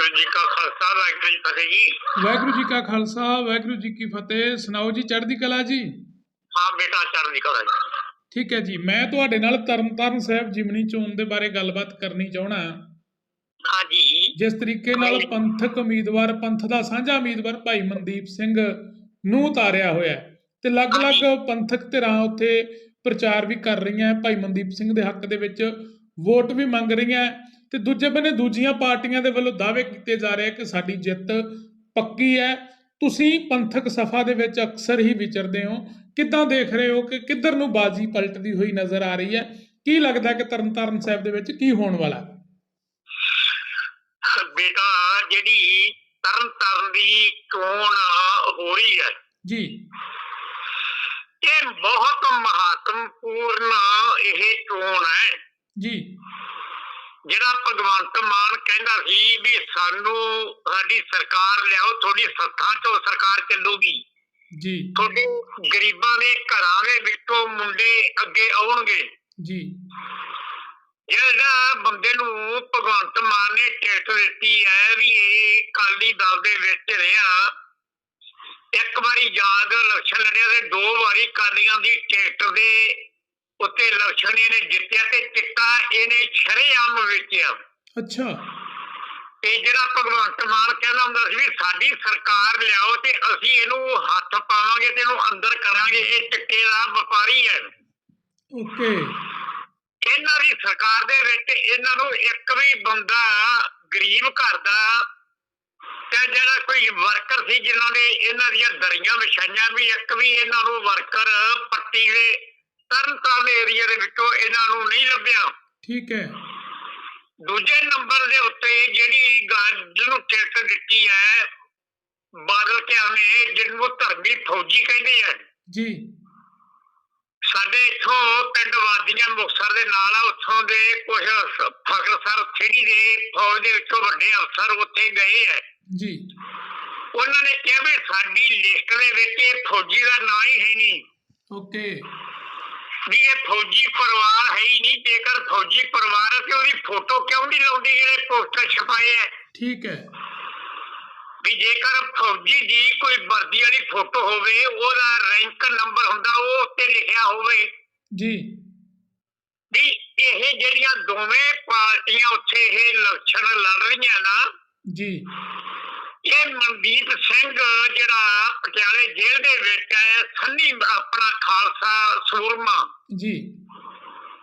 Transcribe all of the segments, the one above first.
ਵਾਹਿਗੁਰੂ ਜੀ ਕਾ ਖਾਲਸਾ ਵਾਹਿਗੁਰੂ ਜੀ ਕੀ ਫਤਿਹ ਜੀ। ਵਾਹਿਗੁਰੂ ਜੀ ਕਾ ਖਾਲਸਾ ਵਾਹਿਗੁਰੂ ਜੀ ਕੀ ਫਤਿਹ। ਸੁਣਾਓ ਜੀ ਚੜ੍ਹਦੀ ਕਲਾ ਜੀ? ਹਾਂ ਬੇਟਾ ਚੜ੍ਹਦੀ ਕਲਾ ਜੀ। ਠੀਕ ਹੈ ਜੀ। ਮੈਂ ਤੁਹਾਡੇ ਨਾਲ ਤਰਨਤਾਰਨ ਸਾਹਿਬ ਜਿਮਨੀ ਚੋਣ ਦੇ ਬਾਰੇ ਗੱਲਬਾਤ ਕਰਨੀ ਚਾਹਣਾ ਹਾਂ। ਜੀ। ਜਿਸ ਤਰੀਕੇ ਨਾਲ ਪੰਥਕ ਉਮੀਦਵਾਰ ਪੰਥ ਦਾ ਸਾਂਝਾ ਉਮੀਦਵਾਰ ਭਾਈ ਮਨਦੀਪ ਸਿੰਘ ਨੂੰ ਉਤਾਰਿਆ ਹੋਇਆ ਹੈ ਤੇ ਅਲੱਗ-ਅਲੱਗ ਪੰਥਕ ਧਿਰਾਂ ਉੱਥੇ ਪ੍ਰਚਾਰ ਵੀ ਕਰ ਰਹੀਆਂ ਭਾਈ ਮਨਦੀਪ ਸਿੰਘ ਦੇ ਹੱਕ ਦੇ ਵਿੱਚ ਵੋਟ ਵੀ ਮੰਗ ਰਹੀਆਂ ਤੇ ਦੂਜੇ ਬੰਨੇ ਦੂਜੀਆਂ ਪਾਰਟੀਆਂ ਦੇ ਵੱਲੋਂ ਦਾਅਵੇ ਕੀਤੇ ਜਾ ਰਹੇ ਕਿ ਸਾਡੀ ਜਿੱਤ ਪੱਕੀ ਹੈ। ਤੁਸੀਂ ਪੰਥਕ ਸਫਾ ਦੇ ਵਿੱਚ ਅਕਸਰ ਹੀ ਵਿਚਰਦੇ ਹੋ। ਕਿੱਦਾਂ ਦੇਖ ਰਹੇ ਹੋ ਕਿ ਕਿੱਧਰ ਨੂੰ ਬਾਜੀ ਪਲਟਦੀ ਹੋਈ ਨਜ਼ਰ ਆ ਰਹੀ ਹੈ? ਕੀ ਲੱਗਦਾ ਕਿ ਤਰਨਤਾਰਨ ਸਾਹਿਬ ਦੇ ਵਿੱਚ ਕੀ ਹੋਣ ਵਾਲਾ ਬੇਟਾ ਜਿਹੜੀ ਤਰਨ ਤਾਰਨ ਦੀ ਚੋਣ ਹੋ ਰਹੀ ਹੈ। ਜੀ। ਇਹ ਬਹੁਤ ਮਹੱਤਵਪੂਰਨ ਇਹ ਚੋਣ ਹੈ। ਜੀ। ਜਿਹੜਾ ਭਗਵੰਤ ਮਾਨ ਕਹਿੰਦਾ ਸੀ ਵੀ ਸਾਨੂੰ ਸਾਡੀ ਸਰਕਾਰ ਲਿਆਓ ਤੁਹਾਡੀ ਸੱਥਾਂ ਚੋਂ ਸਰਕਾਰ ਚੱਲੂਗੀ। ਜੀ। ਤੁਹਾਡੇ ਗਰੀਬਾਂ ਦੇ ਘਰਾਂ ਦੇ ਵਿੱਚੋਂ ਮੁੰਡੇ ਅੱਗੇ ਆਉਣਗੇ। ਜੀ। ਜਿਹੜਾ ਬੰਦੇ ਨੂੰ ਭਗਵੰਤ ਮਾਨ ਨੇ ਟਿਕਟ ਦਿੱਤੀ ਹੈ ਵੀ ਇਹ ਕਾਲੀ ਦਲ ਦੇ ਵਿੱਚ ਰਿਹਾ ਇੱਕ ਵਾਰੀ ਯਾਦ ਇਲੈਕਸ਼ਨ ਲੜਿਆ ਤੇ ਦੋ ਵਾਰੀ ਕਾਲੀਆਂ ਦੀ ਟਿਕਟ ਦੇ ਉੱਤੇ ਇਲੈਕਸ਼ਨ ਇਹਨੇ ਜਿੱਤਿਆ ਤੇ ਚਿੱਟਾ ਇਹਨੇ ਸ਼ਰੇਆਮ ਵੇਚਿਆ ਅੱਛਾ। ਤੇ ਜਿਹੜਾ ਭਗਵੰਤ ਮਾਨ ਕਹਿੰਦਾ ਹੁੰਦਾ ਸੀ ਵੀ ਸਾਡੀ ਸਰਕਾਰ ਲਿਆਓ ਤੇ ਅਸੀਂ ਇਹਨੂੰ ਹੱਥ ਪਾਵਾਂਗੇ ਤੇ ਇਹਨੂੰ ਅੰਦਰ ਕਰਾਂਗੇ ਇਹ ਚਿੱਟੇ ਦਾ ਵਪਾਰੀ ਹੈ। ਓਕੇ। ਇਹਨਾਂ ਦੀ ਸਰਕਾਰ ਦੇ ਵਿੱਚ ਇਹਨਾਂ ਨੂੰ ਇੱਕ ਵੀ ਬੰਦਾ ਗਰੀਬ ਘਰ ਦਾ ਤੇ ਜਿਹੜਾ ਕੋਈ ਵਰਕਰ ਸੀ ਜਿਨ੍ਹਾਂ ਨੇ ਇਹਨਾਂ ਦੀਆਂ ਦਰੀਆਂ ਵਿਛਾਈਆਂ ਵੀ ਇੱਕ ਵੀ ਇਹਨਾਂ ਨੂੰ ਵਰਕਰ ਪੱਟੀ ਦੇ ਤਰਨਤਾਰਨ ਏਰੀਆ ਦੇ ਵਿੱਚੋਂ ਇਹਨਾਂ ਨੂੰ ਨਹੀਂ ਲੱਭਿਆ। ਠੀਕ ਹੈ। ਦੂਜੇ ਨੰਬਰ ਦੇ ਉੱਤੇ ਜਿਹੜੀ ਗੱਲ ਜਿਹਨੂੰ ਟਿਕਟ ਦਿੱਤੀ ਹੈ ਬਾਦਲ ਨੇ ਜਿਹਨੂੰ ਧਰਮੀ ਫੌਜੀ ਕਹਿੰਦੇ ਆ। ਜੀ। ਸਾਡੇ ਇਥੋਂ ਪਿੰਡ ਵਾਦੀਆਂ ਮੁਕਤਸਰ ਦੇ ਨਾਲ ਆ ਉੱਥੋਂ ਦੇ ਕੁਝ ਫਖਰਸਰ ਖੇੜੀ ਦੇ ਫੌਜ ਦੇ ਵਿੱਚੋਂ ਵੱਡੇ ਅਫਸਰ ਉੱਥੇ ਗਏ ਆ। ਜੀ। ਉਹਨਾਂ ਨੇ ਕਿਹਾ ਵੀ ਸਾਡੀ ਲਿਸਟ ਦੇ ਵਿੱਚ ਇਹ ਫੌਜੀ ਦਾ ਨਾਂ ਹੀ ਹੈ ਨਹੀਂ। ਓਕੇ। ਵੀ ਇਹ ਫੌਜੀ ਪਰਿਵਾਰ ਹੈ ਹੀ ਨਹੀਂ ਜੇਕਰ ਫੌਜੀ ਪਰਿਵਾਰ ਹੈ ਤੇ ਉਹਦੀ ਫੋਟੋ ਕਿਉਂ ਨਹੀਂ ਲਾਉਂਦੀ ਜਿਹੜੇ ਪੋਸਟਰ ਛਪਾਏ ਆ ਠੀਕ ਹੈ। ਵੀ ਜੇਕਰ ਫੌਜੀ ਦੀ ਕੋਈ ਵਰਦੀ ਵਾਲੀ ਫੋਟੋ ਹੋਵੇ ਉਹਦਾ ਰੈਂਕ ਨੰਬਰ ਹੁੰਦਾ ਉਹ ਉੱਤੇ ਲਿਖਿਆ ਹੋਵੇ। ਜੀ। ਵੀ ਇਹ ਜਿਹੜੀਆਂ ਦੋਵੇਂ ਪਾਰਟੀਆਂ ਉੱਥੇ ਇਹ ਇਲੈਕਸ਼ਨ ਲੜ ਰਹੀਆਂ ਨਾ ਜੀ। ਇਹ ਮਨਦੀਪ ਸਿੰਘ ਜਿਹੜਾ ਪਟਿਆਲੇ ਜੇਲ੍ਹ ਦੇ ਵਿੱਚ ਹੈ ਸੰਨੀ ਆਪਣਾ ਖਾਲਸਾ ਸੂਰਮਾ ਜੀ।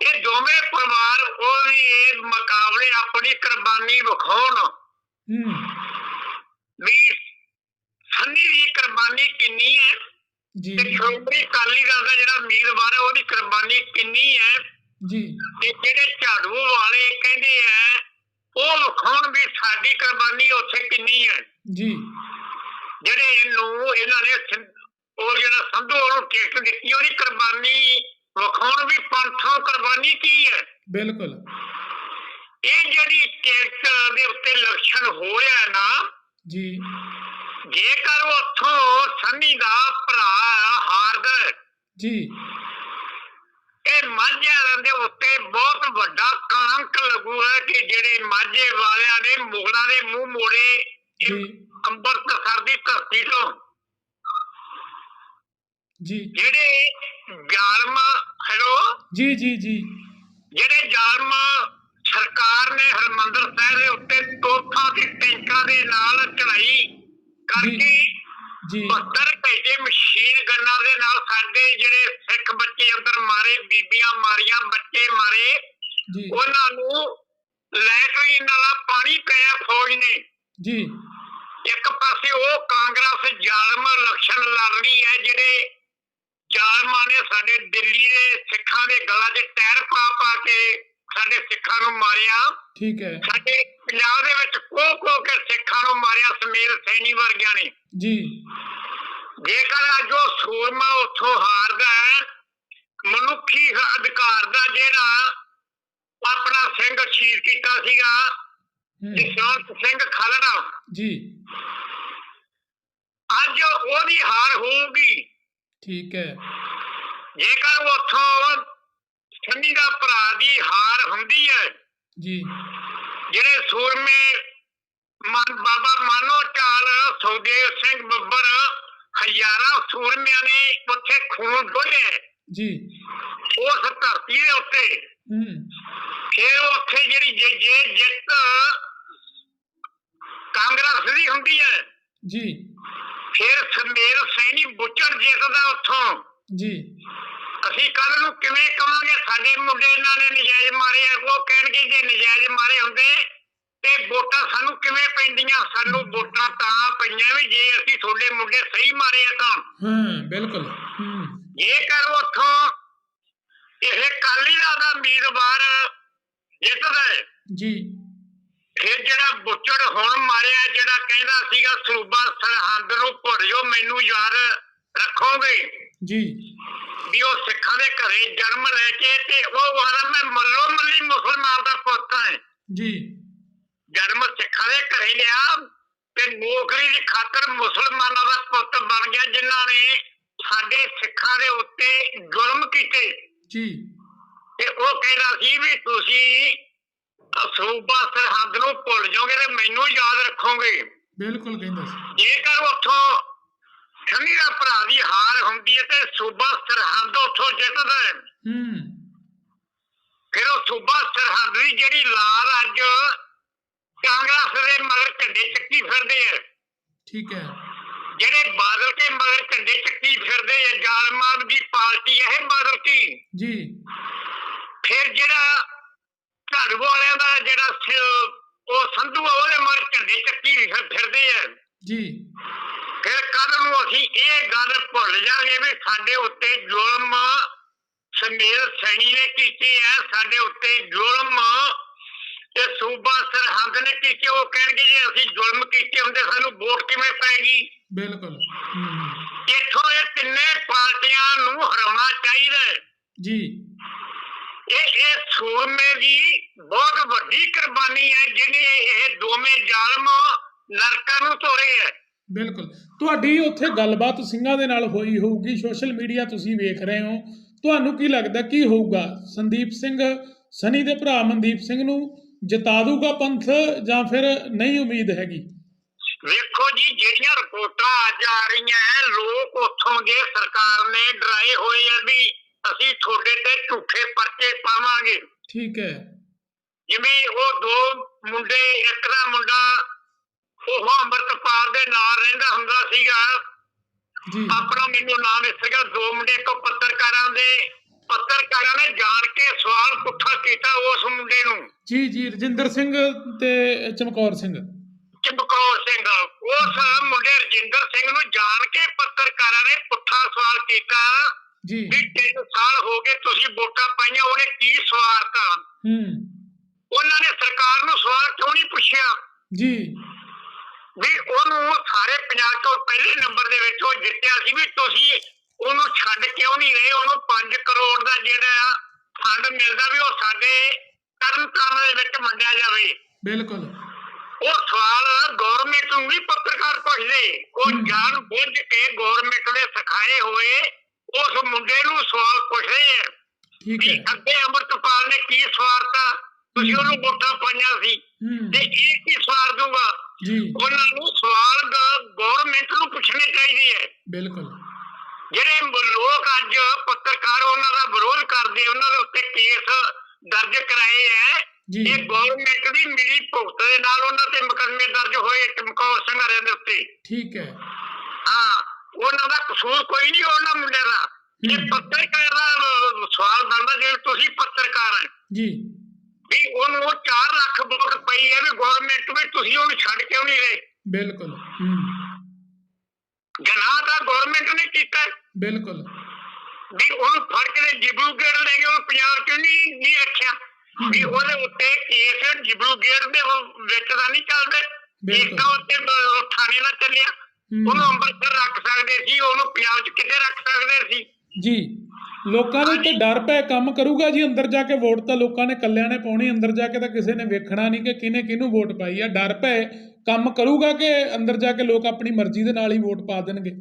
ਇਹ ਦੋਵੇਂ ਪਰਿਵਾਰ ਉਹ ਵੀ ਇਹ ਮੁਕਾਬਲੇ ਆਪਣੀ ਕੁਰਬਾਨੀ ਵਿਖਾਉਣ। ਹੂੰ। ਵੀ ਸੰਨੀ ਦੀ ਕੁਰਬਾਨੀ ਕਿੰਨੀ ਹੈ ਜੀ। ਤੇ ਸ਼੍ਰੋਮਣੀ ਅਕਾਲੀ ਦਲ ਦਾ ਜਿਹੜਾ ਉਮੀਦਵਾਰ ਹੈ ਉਹਦੀ ਕੁਰਬਾਨੀ ਕਿੰਨੀ ਹੈ? ਜੀ। ਤੇ ਜਿਹੜੇ ਝਾੜੂ ਵਾਲੇ ਕਹਿੰਦੇ ਆ ਉਹ ਵਿਖਾਉਣ ਵੀ ਸਾਡੀ ਕੁਰਬਾਨੀ ਉੱਥੇ ਕਿੰਨੀ ਹੈ? ਜੀ। ਜਿਹੜੇ ਇਹਨੂੰ ਇਹਨਾਂ ਨੇ ਉਹ ਜਿਹੜਾ ਸੰਧੂ ਉਹਨੂੰ ਟਿਕਟ ਦਿੱਤੀ ਉਹਦੀ ਕੁਰਬਾਨੀ ਵਿਖਾਉਣ ਵੀ ਪੰਥੋਂ ਕੁਰਬਾਨੀ ਕੀ ਹੈ? ਬਿਲਕੁਲ। ਇਹ ਜਿਹੜੀ ਟਿਕਟ ਦੇ ਉੱਤੇ ਲਕਸ਼ਣ ਹੋ ਰਿਹਾ ਨਾ ਜੀ। ਜੇਕਰ ਉੱਥੋਂ ਸੰਨੀ ਦਾ ਭਰਾ ਹਾਰਦਾ ਜੀ। ਇਹ ਮਾਝੇ ਵਾਲਿਆਂ ਦੇ ਉੱਤੇ ਬਹੁਤ ਵੱਡਾ ਲੱਗੂਗਾ ਕਿ ਜਿਹੜੇ ਮਾਝੇ ਵਾਲਿਆਂ ਨੇ ਮੁਗਲਾਂ ਦੇ ਮੂੰਹ ਮੋੜੇ ਅੰਮ੍ਰਿਤਸਰ ਦੀ ਧਰਤੀ ਤੋਂ। ਜੀ। ਜਿਹੜੇ ਜ਼ਾਲਮਾ ਹੈਲੋ? ਜੀ ਜੀ ਜੀ। ਜਿਹੜੇ ਜ਼ਾਲਮਾ ਸਰਕਾਰ ਨੇ ਹਰਮੰਦਰ ਸਾਹਿਬ ਦੇ ਉੱਤੇ ਤੋਪਾਂ ਤੇ ਟੈਂਕਾਂ ਦੇ ਨਾਲ ਚੜਾਈ ਕਰਕੇ ਜੀ। 72 ਘੰਟੇ ਮਸ਼ੀਨ ਗੰਨਾਂ ਦੇ ਨਾਲ ਸਾਡੇ ਜਿਹੜੇ ਸਿੱਖ ਬੱਚੇ ਅੰਦਰ ਮਾਰੇ ਬੀਬੀਆਂ ਮਾਰੀਆਂ ਬੱਚੇ ਮਾਰੇ ਜੀ। ਉਹਨਾਂ ਨੂੰ ਲੈਟਰੀਨ ਨਾਲ ਪਾਣੀ ਪਿਆ ਫੌਜ ਨੇ। ਜੀ। ਇੱਕ ਪਾਸੇ ਉਹ ਕਾਂਗਰਸ ਜ਼ਾਲਮ ਇਲੈਕਸ਼ਨ ਲੜ ਰਹੀ ਹੈ ਜਿਹੜੇ ਜ਼ਾਲਮਾਂ ਨੇ ਸਾਡੇ ਦਿੱਲੀ ਦੇ ਸਿੱਖਾਂ ਦੇ ਗਲਾਂ 'ਚ ਟਾਇਰ ਪਾ ਪਾ ਕੇ ਸਾਡੇ ਸਿੱਖਾਂ ਨੂੰ ਮਾਰਿਆ। ਠੀਕ ਹੈ। ਸਾਡੇ ਪੰਜਾਬ ਦੇ ਵਿੱਚ ਕੋ ਕੋ ਕੇ ਸਿੱਖਾਂ ਨੂੰ ਮਾਰਿਆ ਸਮੇਲ ਸੈਣੀ ਵਰਗਿਆਂ ਨੇ। ਜੀ। ਜੇਕਰ ਅੱਜ ਉਹ ਸੂਰਮਾ ਉੱਥੋਂ ਹਾਰਦਾ ਹੈ ਮਨੁੱਖੀ ਅਧਿਕਾਰ ਦਾ ਜਿਹੜਾ ਆਪਣਾ ਸਿੰਘ ਸ਼ਹੀਦ ਕੀਤਾ ਸੀਗਾ ਜਸਵੰਤ ਸਿੰਘ ਖਾਲੜਾ। ਜੀ। ਅੱਜ ਉਹਦੀ ਹਾਰ ਹੋਊਗੀ। ਠੀਕ ਹੈ। ਜੇਕਰ ਉੱਥੋਂ ਸੰਨੀ ਦਾ ਭਰਾ ਦੀ ਹਾਰ ਹੁੰਦੀ ਹੈ ਜੀ। ਜਿਹੜੇ ਸੂਰਮੇ ਮਨ ਬਾਬਾ ਮਾਨੋ ਚਾਲ ਸੁਖਦੇਵ ਸਿੰਘ ਬੱਬਰ ਹਜ਼ਾਰਾਂ ਸੂਰਮਿਆਂ ਨੇ ਉੱਥੇ ਖੂਨ ਡੋਲੇ। ਜੀ। ਉਸ ਧਰਤੀ ਦੇ ਉੱਤੇ ਫਿਰ ਉੱਥੇ ਜਿਹੜੀ ਜੇ- ਜੇ ਜਿੱਤ ਕਾਂਗਰਸ ਦੀ ਹੁੰਦੀ ਹੈ। ਜੀ। ਫਿਰ ਸਮੇਰ ਸੈਣੀ ਬੁੱਚੜ ਜਿੱਤਦਾ ਉੱਥੋਂ। ਜੀ। ਅਸੀਂ ਕੱਲ ਨੂੰ ਕਿਵੇਂ ਕਵਾਂਗੇ? ਸਾਡੇ ਮੁੰਡੇ ਇਹਨਾਂ ਨੇ ਨਜਾਇਜ਼ ਮਾਰੇ ਆ। ਉਹ ਕਹਿਣਗੇ ਜੇ ਨਜਾਇਜ਼ ਮਾਰੇ ਹੁੰਦੇ ਤੇ ਵੋਟਾਂ ਸਾਨੂੰ ਕਿਵੇਂ ਪੈਂਦੀਆਂ? ਸਾਨੂੰ ਵੋਟਾਂ ਤਾਂ ਪਈਆਂ ਵੀ ਜੇ ਅਸੀਂ ਤੁਹਾਡੇ ਮੁੰਡੇ ਸਹੀ ਮਾਰੇ ਆ ਤਾਂ। ਹਾਂ ਬਿਲਕੁਲ। ਹੂੰ। ਜੇਕਰ ਉੱਥੋਂ ਇਹ ਕਾਲੀ ਦਾ ਦਾ ਉਮੀਦਵਾਰ ਜਿੱਤਦਾ ਹੈ। ਜੀ। ਫਿਰ ਜਿਹੜਾ ਬੁੱਚੜ ਹੁਣ ਮਾਰਿਆ ਜਿਹੜਾ ਕਹਿੰਦਾ ਸੀਗਾ ਸੂਬਾ ਸਰਹੰਦ ਨੂੰ ਭੁੱਲ ਜਾਓ ਮੈਨੂੰ ਯਾਦ ਰੱਖੋਗੇ? ਜੀ। ਵੀ ਉਹ ਸਿੱਖਾਂ ਦੇ ਘਰੇ ਜਨਮ ਲੈ ਕੇ ਤੇ ਉਹ ਵਾਲਾ ਮੈਂ ਮੱਲੋ ਮੱਲੀ ਮੁਸਲਮਾਨ ਦਾ ਪੁੱਤ ਹਾਂ। ਜੀ। ਜਨਮ ਸਿੱਖਾਂ ਦੇ ਘਰੇ ਲਿਆ ਤੇ ਨੌਕਰੀ ਦੀ ਖਾਤਰ ਮੁਸਲਮਾਨਾਂ ਦਾ ਪੁੱਤ ਬਣ ਗਿਆ ਜਿਨ੍ਹਾਂ ਨੇ ਸਾਡੇ ਸਿੱਖਾਂ ਦੇ ਉੱਤੇ ਜ਼ੁਲਮ ਕੀਤੇ। ਜੀ। ਤੇ ਉਹ ਕਹਿੰਦਾ ਸੀ ਵੀ ਤੁਸੀਂ ਸੂਬਾ ਸਰਹੰਦ ਨੂੰ ਭੁੱਲ ਜਾਓਗੇ ਤੇ ਮੈਨੂੰ ਯਾਦ ਰੱਖੋਗੇ। ਬਿਲਕੁਲ ਕਹਿੰਦਾ ਸੀ। ਜੇਕਰ ਉੱਥੋਂ ਸ਼ਨੀ ਦਾ ਭਰਾ ਦੀ ਹਾਰ ਹੁੰਦੀ ਹੈ ਤੇ ਸੂਬਾ ਸਰਹੰਦ ਉੱਥੋਂ ਜਿੱਤਦਾ ਹੈ ਹੂੰ। ਫਿਰ ਉਹ ਸੂਬਾ ਸਰਹੰਦ ਦੀ ਜਿਹੜੀ ਲਾਲ ਅੱਜ ਕਾਂਗਰਸ ਦੇ ਮਗਰ ਝੰਡੇ ਚੱਕੀ ਫਿਰਦੇ ਆ ਠੀਕ ਹੈ। ਜਿਹੜੇ ਬਾਦਲ ਕੇ ਮਗਰ ਝੰਡੇ ਚੱਕੀ ਫਿਰਦੇ ਆ ਜਾਲਮਾਨ ਦੀ ਪਾਰਟੀ ਹੈ ਇਹ ਬਾਦਲ ਕੀ? ਜੀ। ਫਿਰ ਜਿਹੜਾ ਝਾੜੂ ਵਾਲਿਆਂ ਦਾ ਜਿਹੜਾ ਉਹ ਸੰਧੂ ਉਹਦੇ ਮਗਰ ਝੰਡੇ ਚੱਕੀ ਫਿਰ- ਫਿਰਦੇ ਆ। ਜੀ। ਫਿਰ ਕੱਲ ਨੂੰ ਅਸੀਂ ਇਹ ਗੱਲ ਭੁੱਲ ਜਾਾਂਗੇ ਵੀ ਸਾਡੇ ਉੱਤੇ ਜ਼ੁਲਮ ਸਮੇਲ ਸੈਣੀ ਨੇ ਕੀਤੇ ਆ ਸਾਡੇ ਉੱਤੇ ਜ਼ੁਲਮ ਤੇ ਸੂਬਾ ਸਰਹੰਦ ਨੇ ਕੀਤੇ ਉਹ ਕਹਿਣਗੇ ਜੇ ਅਸੀਂ ਜ਼ੁਲਮ ਕੀਤੇ ਹੁੰਦੇ ਸਾਨੂੰ ਵੋਟ ਕਿਵੇਂ ਪੈਗੀ? ਬਿਲਕੁਲ। ਇੱਥੋਂ ਇਹ ਤਿੰਨੇ ਪਾਰਟੀਆਂ ਨੂੰ ਹਰਾਉਣਾ ਚਾਹੀਦਾ। ਜੀ। ਇਹ ਇਹ ਸੂਰਮੇ ਦੀ ਬਹੁਤ ਵੱਡੀ ਕੁਰਬਾਨੀ ਹੈ ਜਿਹਨੇ ਇਹ ਦੋਵੇਂ ਜ਼ਾਲਮ ਨਰਕਾਂ ਨੂੰ ਤੋੜੇ ਹੈ। ਬਿਲਕੁਲ। ਤੁਹਾਡੀ ਉੱਥੇ ਗੱਲਬਾਤ ਸਿੰਘਾਂ ਦੇ ਨਾਲ ਹੋਈ ਹੋਊਗੀ ਸੋਸ਼ਲ ਮੀਡੀਆ ਤੁਸੀਂ ਵੇਖ ਰਹੇ ਹੋ। ਤੁਹਾਨੂੰ ਕੀ ਲੱਗਦਾ ਕੀ ਹੋਊਗਾ? ਸੰਦੀਪ ਸਿੰਘ ਸਨੀ ਦੇ ਭਰਾ ਮਨਦੀਪ ਸਿੰਘ ਨੂੰ ਜਿਤਾ ਦੂਗਾ ਪੰਥ ਜਾਂ ਫਿਰ ਨਹੀਂ ਉਮੀਦ ਹੈਗੀ? ਵੇਖੋ ਜੀ ਜਿਹੜੀਆਂ ਰਿਪੋਰਟਾਂ ਅੱਜ ਆ ਰਹੀਆਂ ਹੈ ਲੋਕ ਉੱਥੋਂ ਦੇ ਸਰਕਾਰ ਨੇ ਡਰਾਏ ਹੋਏ ਆ ਵੀ ਅਸੀਂ ਤੁਹਾਡੇ ਤੇ ਝੂਠੇ ਪਰਚੇ ਪਾਵਾਂਗੇ। ਠੀਕ ਹੈ ਜਿਵੇਂ ਉਹ ਦੋ ਮੁੰਡੇ ਇੱਕ ਦਾ ਮੁੰਡਾ ਉਹ ਅੰਮ੍ਰਿਤਪਾਲ ਦੇ ਨਾਲ ਰਹਿੰਦਾ ਹੁੰਦਾ ਸੀਗਾ। ਜੀ। ਆਪਣਾ ਮੈਨੂੰ ਨਾਮ ਸੀਗਾ ਦੋ ਮੁੰਡੇ ਕੋ ਪੱਤਰਕਾਰਾਂ ਦੇ ਪੱਤਰਕਾਰਾਂ ਨੇ ਜਾਣ ਕੇ ਸਵਾਲ ਪੁੱਠਾ ਕੀਤਾ ਉਸ ਮੁੰਡੇ ਨੂੰ। ਜੀ ਜੀ ਰਜਿੰਦਰ ਸਿੰਘ ਤੇ ਚਮਕੌਰ ਸਿੰਘ। ਚਮਕੌਰ ਸਿੰਘ ਉਸ ਮੁੰਡੇ ਰਜਿੰਦਰ ਸਿੰਘ ਨੂੰ ਜਾਣ ਕੇ ਪੱਤਰਕਾਰਾਂ ਨੇ ਪੁੱਠਾ ਸਵਾਲ ਕੀਤਾ ਜੀ। ਵੀ ਤਿੰਨ ਸਾਲ ਹੋ ਗਏ ਤੁਸੀਂ ਵੋਟਾਂ ਪਾਈਆਂ ਉਹਨੇ ਕੀ ਸਵਾਰਤਾ ਹੂੰ। ਉਹਨਾਂ ਨੇ ਸਰਕਾਰ ਨੂੰ ਸਵਾਲ ਕਿਉਂ ਨਹੀਂ ਪੁੱਛਿਆ? ਜੀ। ਵੀ ਉਹਨੂੰ ਸਾਰੇ ਪੰਜਾਬ ਤੋਂ ਪਹਿਲੇ ਨੰਬਰ ਦੇ ਵਿੱਚ ਉਹ ਜਿੱਤਿਆ ਸੀ ਵੀ ਤੁਸੀਂ ਉਹਨੂੰ ਛੱਡ ਕਿਉਂ ਨਹੀਂ ਰਹੇ? ਉਹਨੂੰ 5 ਕਰੋੜ ਦਾ ਜਿਹੜਾ ਫੰਡ ਮਿਲਦਾ ਵੀ ਉਹ ਸਾਡੇ ਤਰਨ ਤਾਰਨ ਦੇ ਵਿੱਚ ਵੰਡਿਆ ਜਾਵੇ। ਬਿਲਕੁਲ। ਉਹ ਸਵਾਲ ਗਵਰਨਮੈਂਟ ਨੂੰ ਵੀ ਪੱਤਰਕਾਰ ਪੁੱਛਦੇ। ਉਹ। ਜਾਣ ਬੁੱਝ ਕੇ ਗਵਰਨਮੈਂਟ ਦੇ ਸਿਖਾਏ ਹੋਏ ਉਸ ਮੁੰਡੇ ਨੂੰ ਸਵਾਲ ਪੁੱਛਦੇ ਆ ਠੀਕ ਹੈ। ਅੱਗੇ ਅੰਮ੍ਰਿਤਪਾਲ ਨੇ ਕੀ ਸਵਾਰਤਾ ਤੁਸੀਂ। ਉਹਨੂੰ ਵੋਟਾਂ ਪਾਈਆਂ ਸੀ। ਤੇ ਇਹ ਕੀ ਸਵਾਰ ਦੂਗਾ ਜੀ। ਉਹਨਾਂ ਨੂੰ ਸਵਾਲ ਗਵਰਨਮੈਂਟ ਨੂੰ ਪੁੱਛਣੇ ਚਾਹੀਦੇ ਹੈ ਬਿਲਕੁਲ। ਜਿਹੜੇ ਲੋਕ ਅੱਜ ਪੱਤਰਕਾਰ ਉਹਨਾਂ ਦਾ ਵਿਰੋਧ ਕਰਦੇ ਉਹਨਾਂ ਦੇ ਉੱਤੇ ਕੇਸ ਦਰਜ ਕਰਾਏ ਜੀ। ਇਹ ਗਵਰਨਮੈਂਟ ਦੀ ਮਿਲੀ ਭੁਗਤ ਦੇ ਨਾਲ ਉਹਨਾਂ ਤੇ ਮੁਕੱਦਮੇ ਦਰਜ ਹੋਏ ਚਮਕੌਰ ਸਿੰਘ ਹਰਿਆਂ ਦੇ ਉੱਤੇ। ਠੀਕ ਹੈ ਹਾਂ ਉਹਨਾਂ ਦਾ ਕਸੂਰ ਕੋਈ ਨਹੀਂ ਉਹਨਾਂ ਮੁੰਡਿਆਂ ਦਾ। ਇਹ। ਪੱਤਰਕਾਰ ਦਾ ਸਵਾਲ ਬਣਦਾ ਜਿਵੇਂ ਤੁਸੀਂ ਪੱਤਰਕਾਰ ਹੈ ਜੀ। ਵੀ ਉਹਨੂੰ 4 ਲੱਖ ਵੋਟ ਪਈ ਹੈ ਵੀ ਗਵਰਨਮੈਂਟ ਵੀ ਤੁਸੀਂ ਉਹਨੂੰ ਛੱਡ ਕਿਉਂ ਨਹੀਂ ਰਹੇ। ਬਿਲਕੁਲ। ਹੂੰ। ਜਨਾਹ ਤਾਂ ਗਵਰਨਮੈਂਟ ਨੇ ਕੀਤਾ। ਬਿਲਕੁਲ। ਵੀ ਉਹਨੂੰ ਫੜ ਕੇ ਗੇੜ ਲੈ ਕੇ ਉਹ ਪੰਜਾਬ ਚ ਨਹੀਂ ਨਹੀਂ ਰੱਖਿਆ। ਵੀ ਉਹਦੇ ਉੱਤੇ ਕੇਸ ਜਿਬਰੂ ਗੇੜ ਦੇ ਉਹ ਵਿੱਚ ਦਾ ਨਹੀਂ ਚੱਲਦੇ। ਇਸ। ਤੋਂ ਉੱਤੇ ਥਾਣੇ ਨਾਲ ਚੱਲਿਆ। ਉਹਨੂੰ ਅੰਮ੍ਰਿਤਸਰ ਰੱਖ ਸਕਦੇ ਸੀ ਉਹਨੂੰ ਪੰਜਾਬ ਚ ਕਿਤੇ ਰੱਖ ਸਕਦੇ ਸੀ? ਜੀ। ਲੋਕਾਂ ਦੇ ਉੱਤੇ ਡਰ ਪੈ ਕੰਮ ਕਰੂਗਾ ਜੀ ਅੰਦਰ ਜਾ ਕੇ ਵੋਟ ਤਾਂ ਲੋਕਾਂ ਨੇ ਕੱਲਿਆਂ ਨੇ ਪਾਉਣੀ ਅੰਦਰ ਜਾ ਕੇ ਤਾਂ ਕਿਸੇ ਨੇ ਵੇਖਣਾ ਨਹੀਂ ਕਿ ਕਿਹਨੇ ਕਿਹਨੂੰ ਵੋਟ ਪਾਈ ਆ। ਡਰ ਪੈ ਕੰਮ ਕਰੂਗਾ ਕਿ ਅੰਦਰ ਜਾ ਕੇ ਲੋਕ ਆਪਣੀ ਮਰਜ਼ੀ ਦੇ ਨਾਲ ਹੀ ਵੋਟ ਪਾ ਦੇਣਗੇ?